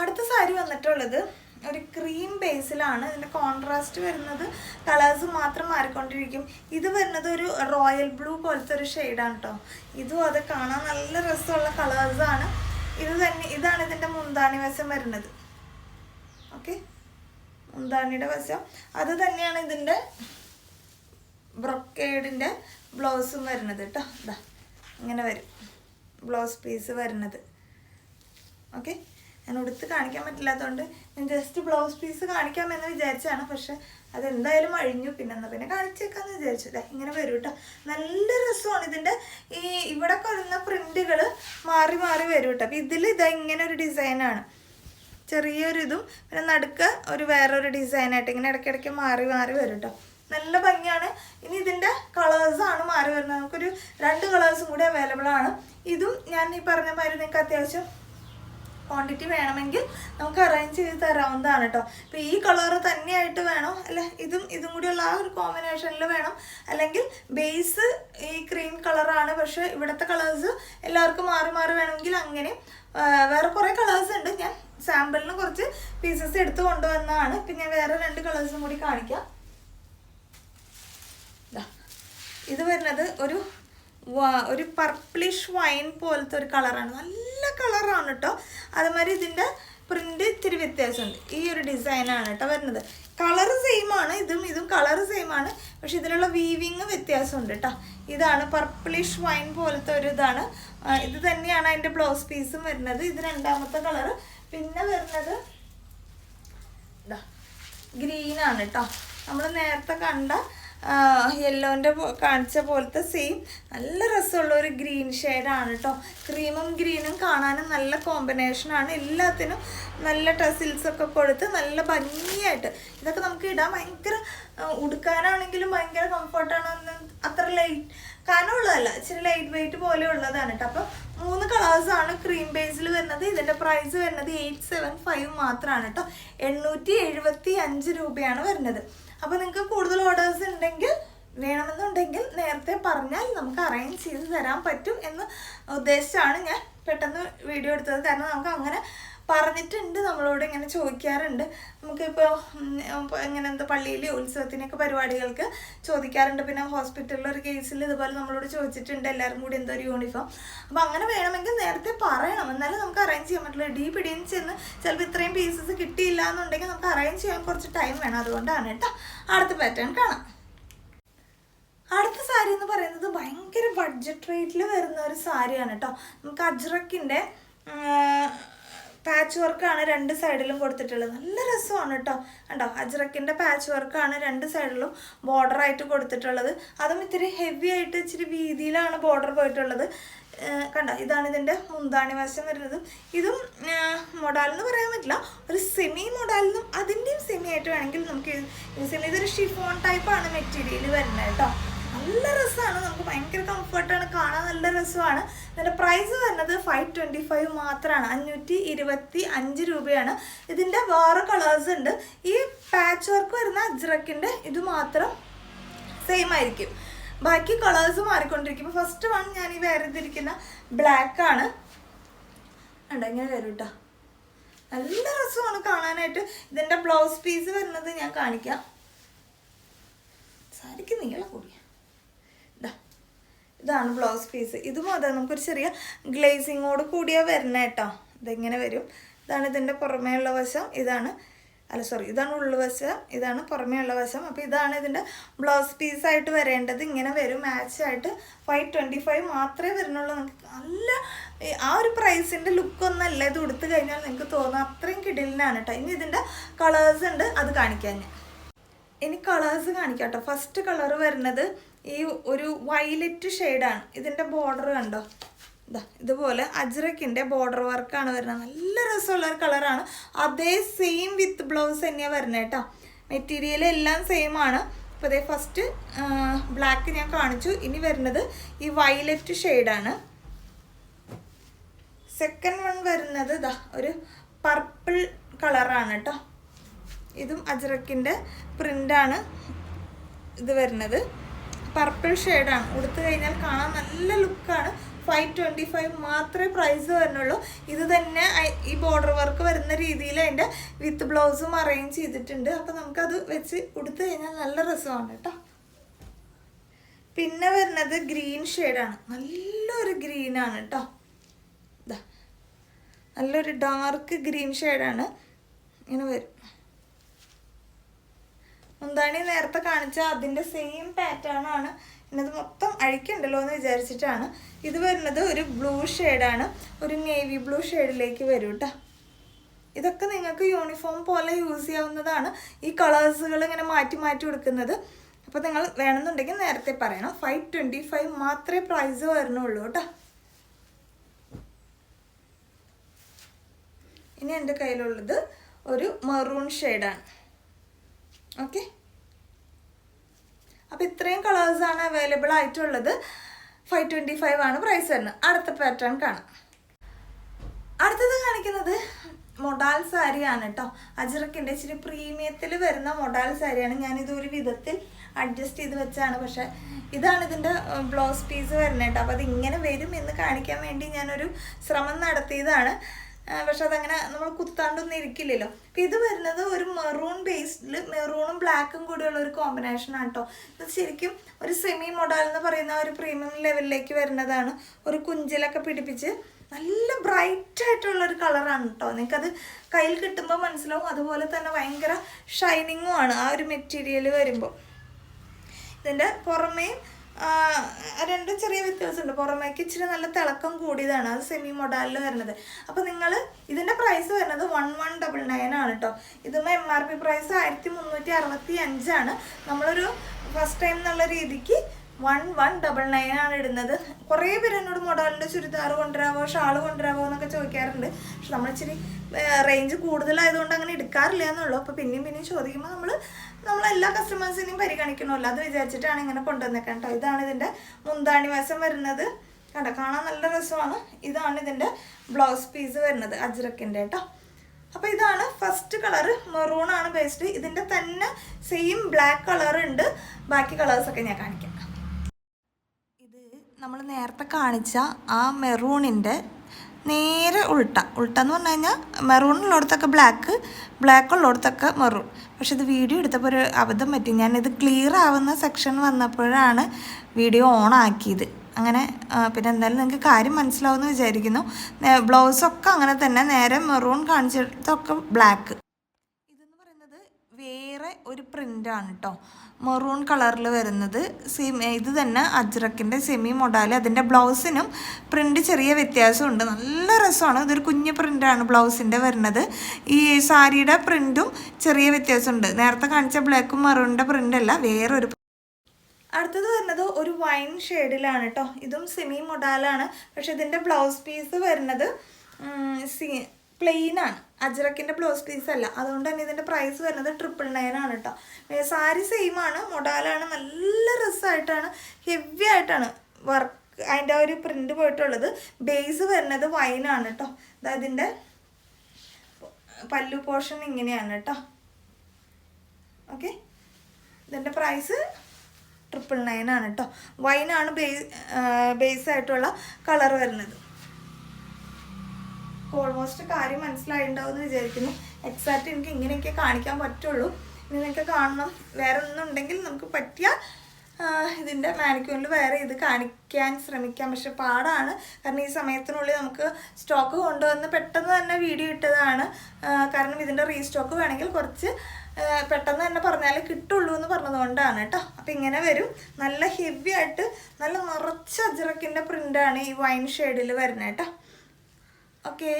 അടുത്ത സാരി വന്നിട്ടുള്ളത് ഒരു ക്രീം ബേസിലാണ് ഇതിന്റെ കോൺട്രാസ്റ്റ് വരുന്നത് കളേഴ്സ് മാത്രം മാറിക്കൊണ്ടിരിക്കും. ഇത് വരുന്നത് ഒരു റോയൽ ബ്ലൂ പോലത്തെ ഒരു ഷെയ്ഡാണ് കേട്ടോ ഇതും അത് കാണാൻ നല്ല രസമുള്ള കളേഴ്സാണ് ഇത് തന്നെ ഇതാണ് ഇതിന്റെ മുന്താണി വശം വരുന്നത്. ഓക്കെ മുന്താണിയുടെ വശം അത് തന്നെയാണ് ഇതിന്റെ ബ്രൊക്കേഡിന്റെ ബ്ലൗസും വരുന്നത് കേട്ടോ ഇതാ ഇങ്ങനെ വരും. ബ്ലൗസ് പീസ് വരുന്നത്. ഓക്കെ ഞാൻ ഉടുത്ത് കാണിക്കാൻ പറ്റില്ലാത്തതുകൊണ്ട് ഞാൻ ജസ്റ്റ് ബ്ലൗസ് പീസ് കാണിക്കാമെന്ന് വിചാരിച്ചാണ് പക്ഷെ അതെന്തായാലും അഴിഞ്ഞു. പിന്നെ എന്നാൽ പിന്നെ കാണിച്ചേക്കാന്ന് വിചാരിച്ചു. അല്ലേ ഇങ്ങനെ വരും കേട്ടോ നല്ല രസമാണ് ഇതിന്റെ ഈ ഇവിടെ കൊള്ളുന്ന പ്രിന്റുകൾ മാറി മാറി വരും കേട്ടോ അപ്പം ഇതിൽ ഇതാ ഇങ്ങനെ ഒരു ഡിസൈനാണ് ചെറിയൊരു ഇതും പിന്നെ നടുക്ക് ഒരു വേറൊരു ഡിസൈനായിട്ട് ഇങ്ങനെ ഇടയ്ക്കിടയ്ക്ക് മാറി മാറി വരും കേട്ടോ നല്ല ഭംഗിയാണ്. ഇനി ഇതിന്റെ കളേഴ്സാണ് മാറി വരുന്നത്. നമുക്കൊരു രണ്ട് കളേഴ്സും കൂടി അവൈലബിൾ ആണ്. ഇതും ഞാൻ ഈ പറഞ്ഞ മാതിരി നിങ്ങൾക്ക് അത്യാവശ്യം ക്വാണ്ടിറ്റി വേണമെങ്കിൽ നമുക്ക് അറേഞ്ച് ചെയ്ത് തരാവുന്നതാണ് കേട്ടോ. അപ്പോൾ ഈ കളർ തന്നെയായിട്ട് വേണോ? അല്ല ഇതും ഇതും കൂടിയുള്ള ആ ഒരു കോമ്പിനേഷനിൽ വേണം. അല്ലെങ്കിൽ ബേസ് ഈ ക്രീം കളറാണ് പക്ഷേ ഇവിടുത്തെ കളേഴ്സ് എല്ലാവർക്കും മാറി മാറി വേണമെങ്കിൽ അങ്ങനെ വേറെ കുറേ കളേഴ്സ് ഉണ്ട്. ഞാൻ സാമ്പിളിന് കുറച്ച് പീസസ് എടുത്തു കൊണ്ടുവന്നതാണ്. പിന്നെ വേറെ രണ്ട് കളേഴ്സും കൂടി കാണിക്കാം. ഇത് വരുന്നത് ഒരു ഒരു പർപ്പിളിഷ് വൈൻ പോലത്തെ ഒരു കളറാണ് നല്ല കളറാണ് കേട്ടോ അതുമാതിരി ഇതിന്റെ പ്രിന്റ് ഇത്തിരി വ്യത്യാസമുണ്ട്. ഈ ഒരു ഡിസൈനാണ് കേട്ടോ വരുന്നത്. കളർ സെയിം ആണ്. ഇതും ഇതും കളർ സെയിം ആണ്. പക്ഷെ ഇതിലുള്ള വീവിങ് വ്യത്യാസമുണ്ട് കേട്ടോ ഇതാണ് പർപ്പിളിഷ് വൈൻ പോലത്തെ ഒരു ഇതാണ്. ഇത് തന്നെയാണ് അതിന്റെ ബ്ലൗസ് പീസും വരുന്നത്. ഇത് രണ്ടാമത്തെ കളർ പിന്നെ വരുന്നത് ഗ്രീൻ ആണ് കേട്ടോ നമ്മൾ നേരത്തെ കണ്ട യെല്ലോന്റെ കാണിച്ച പോലത്തെ സെയിം നല്ല രസമുള്ള ഒരു ഗ്രീൻ ഷെയ്ഡാണ് കേട്ടോ ക്രീമും ഗ്രീനും കാണാനും നല്ല കോമ്പിനേഷനാണ് എല്ലാത്തിനും നല്ല ടസിൽസൊക്കെ കൊടുത്ത് നല്ല ഭംഗിയായിട്ട്. ഇതൊക്കെ നമുക്ക് ഇടാൻ ഭയങ്കര ഉടുക്കാനാണെങ്കിലും ഭയങ്കര കംഫർട്ടാണ് അത്ര ലൈറ്റ് കനമുള്ളതല്ല ഇച്ചിരി ലൈറ്റ് വെയിറ്റ് പോലെ ഉള്ളതാണ് കേട്ടോ അപ്പം മൂന്ന് കളേഴ്സാണ് ക്രീം ബേസിൽ വരുന്നത്. ഇതിന്റെ പ്രൈസ് വരുന്നത് എയ്റ്റ് സെവൻ ഫൈവ് മാത്രമാണ് കേട്ടോ എണ്ണൂറ്റി എഴുപത്തി അഞ്ച് രൂപയാണ് വരുന്നത്. അപ്പോൾ നിങ്ങൾക്ക് കൂടുതൽ ഓർഡേഴ്സ് ഉണ്ടെങ്കിൽ വേണമെന്നുണ്ടെങ്കിൽ നേരത്തെ പറഞ്ഞാൽ നമുക്ക് അറേഞ്ച് ചെയ്ത് തരാൻ പറ്റും എന്ന് ഉദ്ദേശിച്ചാണ് ഞാൻ പെട്ടെന്ന് വീഡിയോ എടുത്തത്. കാരണം നമുക്ക് അങ്ങനെ പറഞ്ഞിട്ടുണ്ട് നമ്മളോട് ഇങ്ങനെ ചോദിക്കാറുണ്ട്. നമുക്കിപ്പോൾ ഇങ്ങനെ എന്താ പള്ളിയിൽ ഉത്സവത്തിനൊക്കെ പരിപാടികൾക്ക് ചോദിക്കാറുണ്ട്. പിന്നെ ഹോസ്പിറ്റലിൽ ഒരു കേസിൽ ഇതുപോലെ നമ്മളോട് ചോദിച്ചിട്ടുണ്ട് എല്ലാവരും കൂടി എന്തോ ഒരു യൂണിഫോം. അപ്പോൾ അങ്ങനെ വേണമെങ്കിൽ നേരത്തെ പറയണം. എന്നാലും നമുക്ക് അറേഞ്ച് ചെയ്യാൻ പറ്റില്ല ഡീ പിടിയും ചെന്ന് ചിലപ്പോൾ ഇത്രയും പീസസ് കിട്ടിയില്ല എന്നുണ്ടെങ്കിൽ നമുക്ക് അറേഞ്ച് ചെയ്യാൻ കുറച്ച് ടൈം വേണം. അതുകൊണ്ടാണ് കേട്ടോ. അടുത്ത പാറ്റേൺ കാണാം. അടുത്ത സാരി എന്ന് പറയുന്നത് ഭയങ്കര ബഡ്ജറ്റ് റേറ്റിൽ വരുന്ന ഒരു സാരിയാണ് കേട്ടോ. നമുക്ക് അജ്രക്കിന്റെ പാച്ച് വർക്കാണ് രണ്ട് സൈഡിലും കൊടുത്തിട്ടുള്ളത്. നല്ല രസമാണ് കേട്ടോ. കണ്ടോ? അജ്രക്കിന്റെ പാച്ച് വർക്കാണ് രണ്ട് സൈഡിലും ബോർഡർ ആയിട്ട് കൊടുത്തിട്ടുള്ളത്. അതും ഇത്തിരി ഹെവി ആയിട്ട് ഇച്ചിരി വീതിയിലാണ് ബോർഡർ പോയിട്ടുള്ളത്. കണ്ട? ഇതാണ് ഇതിന്റെ മുന്താണി വശം വരുന്നത്. ഇതും മൊഡാൽ എന്ന് പറയാൻ പറ്റില്ല. ഒരു സെമി മൊഡാലിനും അതിന്റെയും സെമി ആയിട്ട് വേണമെങ്കിൽ നമുക്ക് യൂസ് ചെയ്യാം ഇതൊരു ഷിഫോൺ ടൈപ്പാണ് മെറ്റീരിയൽ വരുന്നത് കേട്ടോ. നല്ല രസമാണ് നമുക്ക് ഭയങ്കര കംഫർട്ടാണ് കാണാൻ നല്ല രസമാണ്. ഇതിന്റെ പ്രൈസ് വരുന്നത് ഫൈവ് ട്വന്റി ഫൈവ് മാത്രമാണ് അഞ്ഞൂറ്റി ഇരുപത്തി അഞ്ച് രൂപയാണ്. ഇതിന്റെ വേറെ കളേഴ്സ് ഉണ്ട്. ഈ പാച്ച് വർക്ക് വരുന്ന അജ്രക്കിന്റെ ഇത് മാത്രം സെയിം ആയിരിക്കും. ബാക്കി കളേഴ്സ് മാറിക്കൊണ്ടിരിക്കും. ഫസ്റ്റ് വൺ ഞാൻ ഈ വേറെതിരിക്കുന്ന ബ്ലാക്ക് ആണ്. ഉണ്ടോ ഇങ്ങനെ വരും കേട്ടോ നല്ല രസമാണ് കാണാനായിട്ട്. ഇതിന്റെ ബ്ലൗസ് പീസ് വരുന്നത് ഞാൻ കാണിക്കാം. സാരിക്ക് നീളം ഇതാ ഇതാണ് ബ്ലൗസ് പീസ് ഇതും അതെ നമുക്കൊരു ചെറിയ ഗ്ലേസിങ്ങോട് കൂടിയാ വരണേ കേട്ടോ ഇതിങ്ങനെ വരും? ഇതാണ് ഇതിന്റെ പുറമേ ഉള്ള വശം. ഇതാണ് അല്ല സോറി ഇതാണ് ഉള്ളുവശം ഇതാണ് പുറമേ ഉള്ള വശം. അപ്പോൾ ഇതാണ് ഇതിന്റെ ബ്ലൗസ് പീസായിട്ട് വരേണ്ടത്. ഇങ്ങനെ വരും. മാച്ച് ആയിട്ട് ഫൈവ് ട്വന്റി ഫൈവ് മാത്രമേ വരുന്നുള്ളൂ. നിങ്ങൾക്ക് നല്ല ആ ഒരു പ്രൈസിന്റെ ലുക്കൊന്നല്ല ഇത് കൊടുത്തു കഴിഞ്ഞാൽ നിങ്ങൾക്ക് തോന്നുന്നു അത്രയും കിടിലിനാണ് കേട്ടോ ഇനി ഇതിന്റെ കളേഴ്സ് ഉണ്ട്. അത് കാണിക്കാൻ ഇനി കളേഴ്സ് കാണിക്കാം കേട്ടോ ഫസ്റ്റ് കളർ വരുന്നത് ഈ ഒരു വയലറ്റ് ഷെയ്ഡാണ് ഇതിന്റെ ബോർഡർ കണ്ടോ? ഇതാ ഇതുപോലെ അജ്രക്കിന്റെ ബോർഡർ വർക്കാണ് വരുന്നത്. നല്ല രസമുള്ള ഒരു കളറാണ് അതേ സെയിം വിത്ത് ബ്ലൗസ് തന്നെയാണ് വരുന്നത് കേട്ടോ. മെറ്റീരിയൽ എല്ലാം സെയിം ആണ്. അപ്പോൾ അതേ ഫസ്റ്റ് ബ്ലാക്ക് ഞാൻ കാണിച്ചു. ഇനി വരുന്നത് ഈ വയലറ്റ് ഷെയ്ഡാണ് സെക്കൻഡ് വൺ വരുന്നത് ഇതാ ഒരു പർപ്പിൾ കളറാണ് കേട്ടോ. ഇതും അജ്രക്കിന്റെ പ്രിന്റാണ് ഇത് വരുന്നത്. പർപ്പിൾ ഷെയ്ഡാണ് ഉടുത്തു കഴിഞ്ഞാൽ കാണാൻ നല്ല ലുക്കാണ് ഫൈവ് ട്വന്റി ഫൈവ് മാത്രമേ പ്രൈസ് വരുന്നുള്ളൂ. ഇത് തന്നെ ഈ ബോർഡർ വർക്ക് വരുന്ന രീതിയിൽ അതിന്റെ വിത്ത് ബ്ലൗസും അറേഞ്ച് ചെയ്തിട്ടുണ്ട്. അപ്പോൾ നമുക്കത് വെച്ച് ഉടുത്തു കഴിഞ്ഞാൽ നല്ല രസമാണ് കേട്ടോ. പിന്നെ വരുന്നത് ഗ്രീൻ ഷെയ്ഡാണ് നല്ലൊരു ഗ്രീനാണ് കേട്ടോ. നല്ലൊരു ഡാർക്ക് ഗ്രീൻ ഷെയ്ഡാണ് ഇങ്ങനെ വരും. മുന്താണി നേരത്തെ കാണിച്ച അതിന്റെ സെയിം പാറ്റേൺ ആണ്. എന്നത് മൊത്തം അഴിക്കുണ്ടല്ലോ എന്ന് വിചാരിച്ചിട്ടാണ്. ഇത് വരുന്നത് ഒരു ബ്ലൂ ഷെയ്ഡാണ് ഒരു നേവി ബ്ലൂ ഷെയ്ഡിലേക്ക് വരും കേട്ടോ ഇതൊക്കെ നിങ്ങൾക്ക് യൂണിഫോം പോലെ യൂസ് ചെയ്യാവുന്നതാണ്. ഈ കളേഴ്സുകൾ ഇങ്ങനെ മാറ്റി മാറ്റി കൊടുക്കുന്നത് അപ്പോൾ നിങ്ങൾ വേണമെന്നുണ്ടെങ്കിൽ നേരത്തെ പറയണം. ഫൈവ് ട്വന്റി ഫൈവ് മാത്രമേ പ്രൈസ് വരുന്നുള്ളൂ കേട്ടോ ഇനി എന്റെ കയ്യിലുള്ളത് ഒരു മെറൂൺ ഷെയ്ഡാണ് ഓക്കെ അപ്പോൾ ഇത്രയും കളേഴ്സാണ് അവൈലബിൾ ആയിട്ടുള്ളത്. ഫൈവ് ട്വന്റി ഫൈവ് ആണ് പ്രൈസ് വരുന്നത്. അടുത്ത പാറ്റേൺ കാണാം. അടുത്തത് കാണിക്കുന്നത് മൊഡാൽ സാരിയാണ് കേട്ടോ അജറക്കിന്റെ ഇച്ചിരി പ്രീമിയത്തിൽ വരുന്ന മൊഡാൽ സാരിയാണ് ഞാനിത് ഒരു വിധത്തിൽ അഡ്ജസ്റ്റ് ചെയ്ത് വെച്ചാണ് പക്ഷെ ഇതാണ് ഇതിന്റെ ബ്ലൗസ് പീസ് വരുന്നത് കേട്ടോ അപ്പോൾ അത് ഇങ്ങനെ വരും എന്ന് കാണിക്കാൻ വേണ്ടി ഞാനൊരു ശ്രമം നടത്തിയതാണ്. പക്ഷെ അതങ്ങനെ നമ്മൾ കുത്താണ്ടൊന്നും ഇരിക്കില്ലല്ലോ. അപ്പം ഇത് വരുന്നത് ഒരു മെറൂൺ ബേസ്ഡിൽ മെറൂണും ബ്ലാക്കും കൂടിയുള്ള ഒരു കോമ്പിനേഷൻ ആണ് കേട്ടോ ഇത് ശരിക്കും ഒരു സെമി മോഡൽ എന്ന് പറയുന്ന ഒരു പ്രീമിയം ലെവലിലേക്ക് വരുന്നതാണ്. ഒരു കുഞ്ചിലൊക്കെ പിടിപ്പിച്ച് നല്ല ബ്രൈറ്റ് ആയിട്ടുള്ള ഒരു കളറാണ് കേട്ടോ നിങ്ങൾക്കത് കയ്യിൽ കിട്ടുമ്പോൾ മനസ്സിലാവും. അതുപോലെ തന്നെ ഭയങ്കര ഷൈനിങ്ങും ആണ് ആ ഒരു മെറ്റീരിയൽ വരുമ്പോൾ ഇതിന്റെ പുറമേ ആ, രണ്ടും ചെറിയ വ്യത്യാസമുണ്ട്. പുറമേക്ക് ഇച്ചിരി നല്ല തിളക്കം കൂടിയതാണ്. അത് സെമി മൊഡാലിൽ വരുന്നത്. അപ്പോൾ നിങ്ങൾ ഇതിന്റെ പ്രൈസ് വരുന്നത് വൺ വൺ ഡബിൾ നയൻ ആണ് കേട്ടോ ഇതും എം ആർ പി പ്രൈസ് ആയിരത്തി മുന്നൂറ്റി അറുപത്തി അഞ്ചാണ്. നമ്മളൊരു ഫസ്റ്റ് ടൈം എന്നുള്ള രീതിക്ക് വൺ വൺ ഡബിൾ നയൻ ആണ് ഇടുന്നത്. കുറേ പേര് എന്നോട് മൊഡാലിന്റെ ചുരിദാർ കൊണ്ടുവരാവോ ഷാൾ കൊണ്ടുവരാവോ എന്നൊക്കെ ചോദിക്കാറുണ്ട്. പക്ഷെ നമ്മൾ ഇച്ചിരി റേഞ്ച് കൂടുതലായതുകൊണ്ട് അങ്ങനെ എടുക്കാറില്ല എന്നുള്ളൂ. അപ്പോൾ പിന്നെയും പിന്നെയും ചോദിക്കുമ്പോൾ നമ്മൾ നമ്മൾ എല്ലാ കസ്റ്റമേഴ്സിനെയും പരിഗണിക്കണമല്ലോ അത് വിചാരിച്ചിട്ടാണ് ഇങ്ങനെ കൊണ്ടുവന്നേക്കാൻ കേട്ടോ. ഇതാണ് ഇതിന്റെ മുന്താണി വശം വരുന്നത്. കണ്ടോ കാണാൻ നല്ല രസമാണ്. ഇതാണ് ഇതിന്റെ ബ്ലൗസ് പീസ് വരുന്നത് അജ്രക്കിന്റെ കേട്ടോ. അപ്പോൾ ഇതാണ് ഫസ്റ്റ് കളർ മെറൂൺ ആണ് ബേസ്ഡ് ഇതിന്റെ തന്നെ സെയിം ബ്ലാക്ക് കളർ ഉണ്ട്. ബാക്കി കളേഴ്സൊക്കെ ഞാൻ കാണിക്കാം. നമ്മൾ നേരത്തെ കാണിച്ച ആ മെറൂണിന്റെ നേരെ ഉൾട്ട. ഉൾട്ട എന്ന് പറഞ്ഞു കഴിഞ്ഞാൽ മെറൂൺ ഉള്ളിടത്തൊക്കെ ബ്ലാക്ക് ബ്ലാക്ക് ഉള്ളിടത്തൊക്കെ മെറൂൺ. പക്ഷെ ഇത് വീഡിയോ എടുത്തപ്പോൾ ഒരു അബദ്ധം പറ്റി. ഞാനിത് ക്ലിയർ ആവുന്ന സെക്ഷൻ വന്നപ്പോഴാണ് വീഡിയോ ഓൺ ആക്കിയത്. അങ്ങനെ പിന്നെ എന്തായാലും നിങ്ങൾക്ക് കാര്യം മനസ്സിലാവുമെന്ന് വിചാരിക്കുന്നു. ബ്ലൗസൊക്കെ അങ്ങനെ തന്നെ നേരെ മെറൂൺ കാണിച്ചിടത്തൊക്കെ ബ്ലാക്ക്. ഇതെന്ന് പറയുന്നത് വേറെ ഒരു പ്രിന്റാണ് കേട്ടോ മെറൂൺ കളറിൽ വരുന്നത്. സെമി ഇത് തന്നെ അജ്രക്കിന്റെ സെമി മൊഡാൽ അതിന്റെ ബ്ലൗസിനും പ്രിന്റ് ചെറിയ വ്യത്യാസമുണ്ട്. നല്ല രസമാണ്. ഇതൊരു കുഞ്ഞു പ്രിന്റാണ് ബ്ലൗസിന്റെ വരുന്നത്. ഈ സാരിയുടെ പ്രിന്റും ചെറിയ വ്യത്യാസമുണ്ട്. നേരത്തെ കാണിച്ച ബ്ലാക്കും മെറൂണിന്റെ പ്രിന്റ് അല്ല വേറൊരു അടുത്തത് വരുന്നത് ഒരു വൈൻ ഷെയ്ഡിലാണ് കേട്ടോ ഇതും സെമി മൊഡാലാണ് പക്ഷെ ഇതിന്റെ ബ്ലൗസ് പീസ് വരുന്നത് സി പ്ലെയിൻ ആണ്. അജ്രക്കിന്റെ ബ്ലൗസ് പീസ് അല്ല. അതുകൊണ്ട് തന്നെ ഇതിന്റെ പ്രൈസ് വരുന്നത് ട്രിപ്പിൾ നയൻ ആണ് കേട്ടോ സാരി സെയിം ആണ്. മൊഡാലാണ് നല്ല രസമായിട്ടാണ് ഹെവി ആയിട്ടാണ് വർക്ക് അതിന്റെ ഒരു പ്രിന്റ് പോയിട്ടുള്ളത്. ബേസ് വരുന്നത് വൈനാണ് കേട്ടോ അതായത് ഇതിന്റെ പല്ലു പോർഷൻ ഇങ്ങനെയാണ് കേട്ടോ ഓക്കെ ഇതിന്റെ പ്രൈസ് ട്രിപ്പിൾ നയൻ ആണ് കേട്ടോ വൈനാണ് ബേസ് ആയിട്ടുള്ള കളർ വരുന്നത്. ഓൾമോസ്റ്റ് കാര്യം മനസ്സിലായിട്ടുണ്ടാവും എന്ന് വിചാരിക്കുന്നു. എക്സാക്റ്റ് എനിക്ക് ഇങ്ങനെയൊക്കെ കാണിക്കാൻ പറ്റുള്ളൂ. ഇനി നിങ്ങൾക്ക് കാണണം. വേറെ ഒന്നും ഉണ്ടെങ്കിൽ നമുക്ക് പറ്റിയ ഇതിന്റെ മാനിക്യൂറിൽ വേറെ ഇത് കാണിക്കാൻ ശ്രമിക്കാം. പക്ഷെ പാടാണ്. കാരണം ഈ സമയത്തിനുള്ളിൽ നമുക്ക് സ്റ്റോക്ക് കൊണ്ടുവന്ന് പെട്ടെന്ന് തന്നെ വീഡിയോ ഇട്ടതാണ്. കാരണം ഇതിന്റെ റീസ്റ്റോക്ക് വേണമെങ്കിൽ കുറച്ച് പെട്ടെന്ന് തന്നെ പറഞ്ഞാലേ കിട്ടുള്ളൂ എന്ന് പറഞ്ഞതുകൊണ്ടാണ് കേട്ടോ. അപ്പം ഇങ്ങനെ വരും. നല്ല ഹെവി ആയിട്ട് നല്ല നിറച്ച അജറക്കിന്റെ പ്രിന്റാണ് ഈ വൈൻ ഷെയ്ഡിൽ വരുന്നത് കേട്ടോ. ഓക്കെ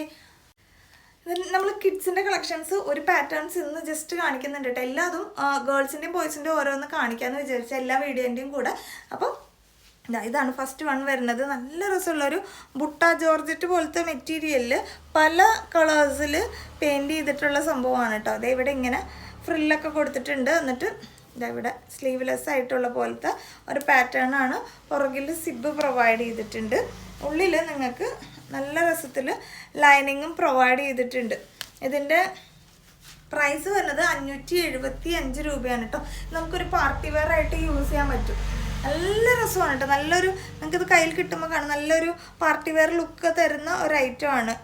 നമ്മൾ കിഡ്സിന്റെ കളക്ഷൻസ് ഒരു പാറ്റേൺസ് ഇന്ന് ജസ്റ്റ് കാണിക്കുന്നുണ്ട് കേട്ടോ എല്ലാതും ഗേൾസിന്റെയും ബോയ്സിന്റെയും ഓരോന്ന് കാണിക്കാമെന്ന് വിചാരിച്ച എല്ലാ വീഡിയോന്റെയും കൂടെ. അപ്പം ഇതാ ഇതാണ് ഫസ്റ്റ് വൺ വരുന്നത്. നല്ല രസമുള്ളൊരു ബുട്ട ജോർജറ്റ് പോലത്തെ മെറ്റീരിയലിൽ പല കളേഴ്സിൽ പെയിന്റ് ചെയ്തിട്ടുള്ള സംഭവമാണ് കേട്ടോ അതേ ഇവിടെ ഇങ്ങനെ ഫ്രില്ലൊക്കെ കൊടുത്തിട്ടുണ്ട്. എന്നിട്ട് ഇതാ ഇവിടെ സ്ലീവ്ലെസ് ആയിട്ടുള്ള പോലത്തെ ഒരു പാറ്റേൺ ആണ് പുറകിൽ സിബ് പ്രൊവൈഡ് ചെയ്തിട്ടുണ്ട്. ഉള്ളിൽ നിങ്ങൾക്ക് നല്ല രസത്തിൽ ലൈനിങ്ങും പ്രൊവൈഡ് ചെയ്തിട്ടുണ്ട്. ഇതിന്റെ പ്രൈസ് വരുന്നത് അഞ്ഞൂറ്റി എഴുപത്തി അഞ്ച് രൂപയാണ് കേട്ടോ നമുക്കൊരു പാർട്ടി വെയർ ആയിട്ട് യൂസ് ചെയ്യാൻ പറ്റും. നല്ല രസമാണ് കേട്ടോ നല്ലൊരു നിങ്ങൾക്കിത് കയ്യിൽ കിട്ടുമ്പോൾ കാണാം. നല്ലൊരു പാർട്ടി വെയർ ലുക്ക് തരുന്ന ഒരു ഐറ്റം ആണ്.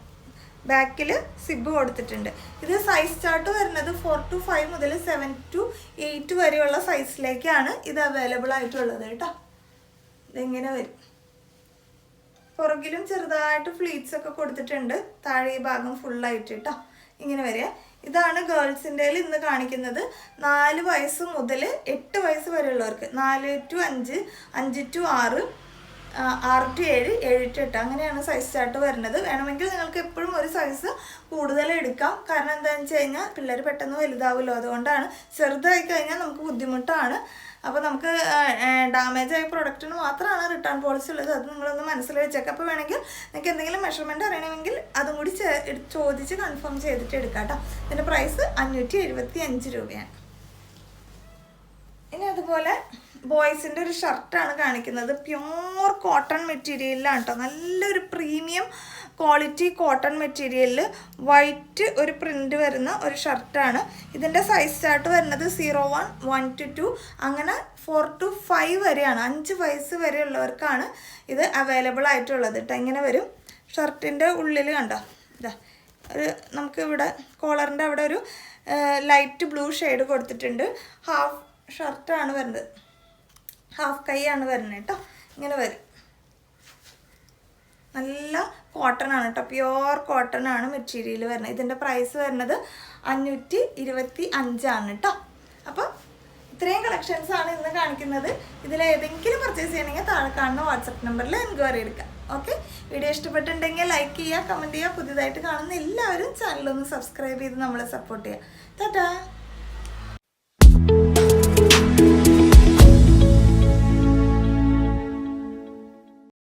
ബാക്കിൽ സിബ് കൊടുത്തിട്ടുണ്ട്. ഇത് സൈസ് ചാർട്ട് വരുന്നത് ഫോർ ടു ഫൈവ് മുതൽ സെവൻ ടു എയ്റ്റ് വരെയുള്ള സൈസിലേക്കാണ് ഇത് അവൈലബിൾ ആയിട്ടുള്ളത് കേട്ടോ ഇതെങ്ങനെ വരും? പുറകിലും ചെറുതായിട്ട് ഫ്ലീറ്റ്സ് ഒക്കെ കൊടുത്തിട്ടുണ്ട്. താഴെ ഈ ഭാഗം ഫുള്ളായിട്ട് കേട്ടോ ഇങ്ങനെ വരിക. ഇതാണ് ഗേൾസിന്റെ ഇന്ന് കാണിക്കുന്നത്. നാല് വയസ്സ് മുതൽ എട്ട് വയസ്സ് വരെയുള്ളവർക്ക്. നാല് ടു അഞ്ച് അഞ്ച് ടു ആറ് ആറ് ടു ഏഴ് ഏഴ് ടു എട്ട് അങ്ങനെയാണ് സൈസ് ചാർട്ട് വരുന്നത്. വേണമെങ്കിൽ നിങ്ങൾക്ക് എപ്പോഴും ഒരു സൈസ് കൂടുതൽ എടുക്കാം. കാരണം എന്താണെന്ന് വെച്ച് കഴിഞ്ഞാൽ പിള്ളേർ പെട്ടെന്ന് വലുതാവുമല്ലോ അതുകൊണ്ടാണ് ചെറുതായി കഴിഞ്ഞാൽ നമുക്ക് ബുദ്ധിമുട്ടാണ്. അപ്പോൾ നമുക്ക് ഡാമേജ് ആയ പ്രൊഡക്റ്റിന് മാത്രമാണ് റിട്ടേൺ പോളിസി ഉള്ളത്. അത് നിങ്ങളൊന്ന് മനസ്സിൽ വെച്ചേക്കാം അപ്പോൾ വേണമെങ്കിൽ നിങ്ങൾക്ക് എന്തെങ്കിലും മെഷർമെന്റ് അറിയണമെങ്കിൽ അതും കൂടി ചോദിച്ച് കൺഫേം ചെയ്തിട്ട് എടുക്കാം കേട്ടോ ഇതിന്റെ പ്രൈസ് അഞ്ഞൂറ്റി എഴുപത്തി അഞ്ച് രൂപയാണ്. ഇനി അതുപോലെ ബോയ്സിന്റെ ഒരു ഷർട്ടാണ് കാണിക്കുന്നത്. പ്യൂർ കോട്ടൺ മെറ്റീരിയലിലാണ് കേട്ടോ നല്ലൊരു പ്രീമിയം ക്വാളിറ്റി കോട്ടൺ മെറ്റീരിയലിൽ വൈറ്റ് ഒരു പ്രിന്റ് വരുന്ന ഒരു ഷർട്ടാണ് ഇതിന്റെ സൈസ് ചാർട്ട് വരുന്നത് zero one one two two അങ്ങനെ ഫോർ ടു ഫൈവ് വരെയാണ്. അഞ്ച് വയസ്സ് വരെയുള്ളവർക്കാണ് ഇത് അവൈലബിൾ ആയിട്ടുള്ളത് കേട്ടോ ഇങ്ങനെ വരും. ഷർട്ടിന്റെ ഉള്ളിൽ കണ്ടോ? ഇതാ ഒരു നമുക്ക് ഇവിടെ കോളറിന്റെ അവിടെ ഒരു ലൈറ്റ് ബ്ലൂ ഷെയ്ഡ് കൊടുത്തിട്ടുണ്ട്. ഹാഫ് ഷർട്ടാണ് വരുന്നത്. ഹാഫ് കൈയാണ് വരുന്നത് കേട്ടോ ഇങ്ങനെ വരും. നല്ല കോട്ടൺ ആണ് കേട്ടോ പ്യുവർ കോട്ടൺ ആണ് മെറ്റീരിയൽ വരുന്നത്. ഇതിന്റെ പ്രൈസ് വരുന്നത് അഞ്ഞൂറ്റി ഇരുപത്തി അഞ്ചാണ് കേട്ടോ അപ്പോൾ ഇത്രയും കളക്ഷൻസ് ആണ് ഇന്ന് കാണിക്കുന്നത്. ഇതിൽ ഏതെങ്കിലും പർച്ചേസ് ചെയ്യണമെങ്കിൽ താഴെ കാണുന്ന വാട്സപ്പ് നമ്പറിൽ എൻക്വയറി എടുക്കാം ഓക്കെ വീഡിയോ ഇഷ്ടപ്പെട്ടുണ്ടെങ്കിൽ ലൈക്ക് ചെയ്യുക കമന്റ് ചെയ്യുക. പുതിയതായിട്ട് കാണുന്ന എല്ലാവരും ചാനലൊന്ന് സബ്സ്ക്രൈബ് ചെയ്ത് നമ്മളെ സപ്പോർട്ട് ചെയ്യുക. ടാറ്റാ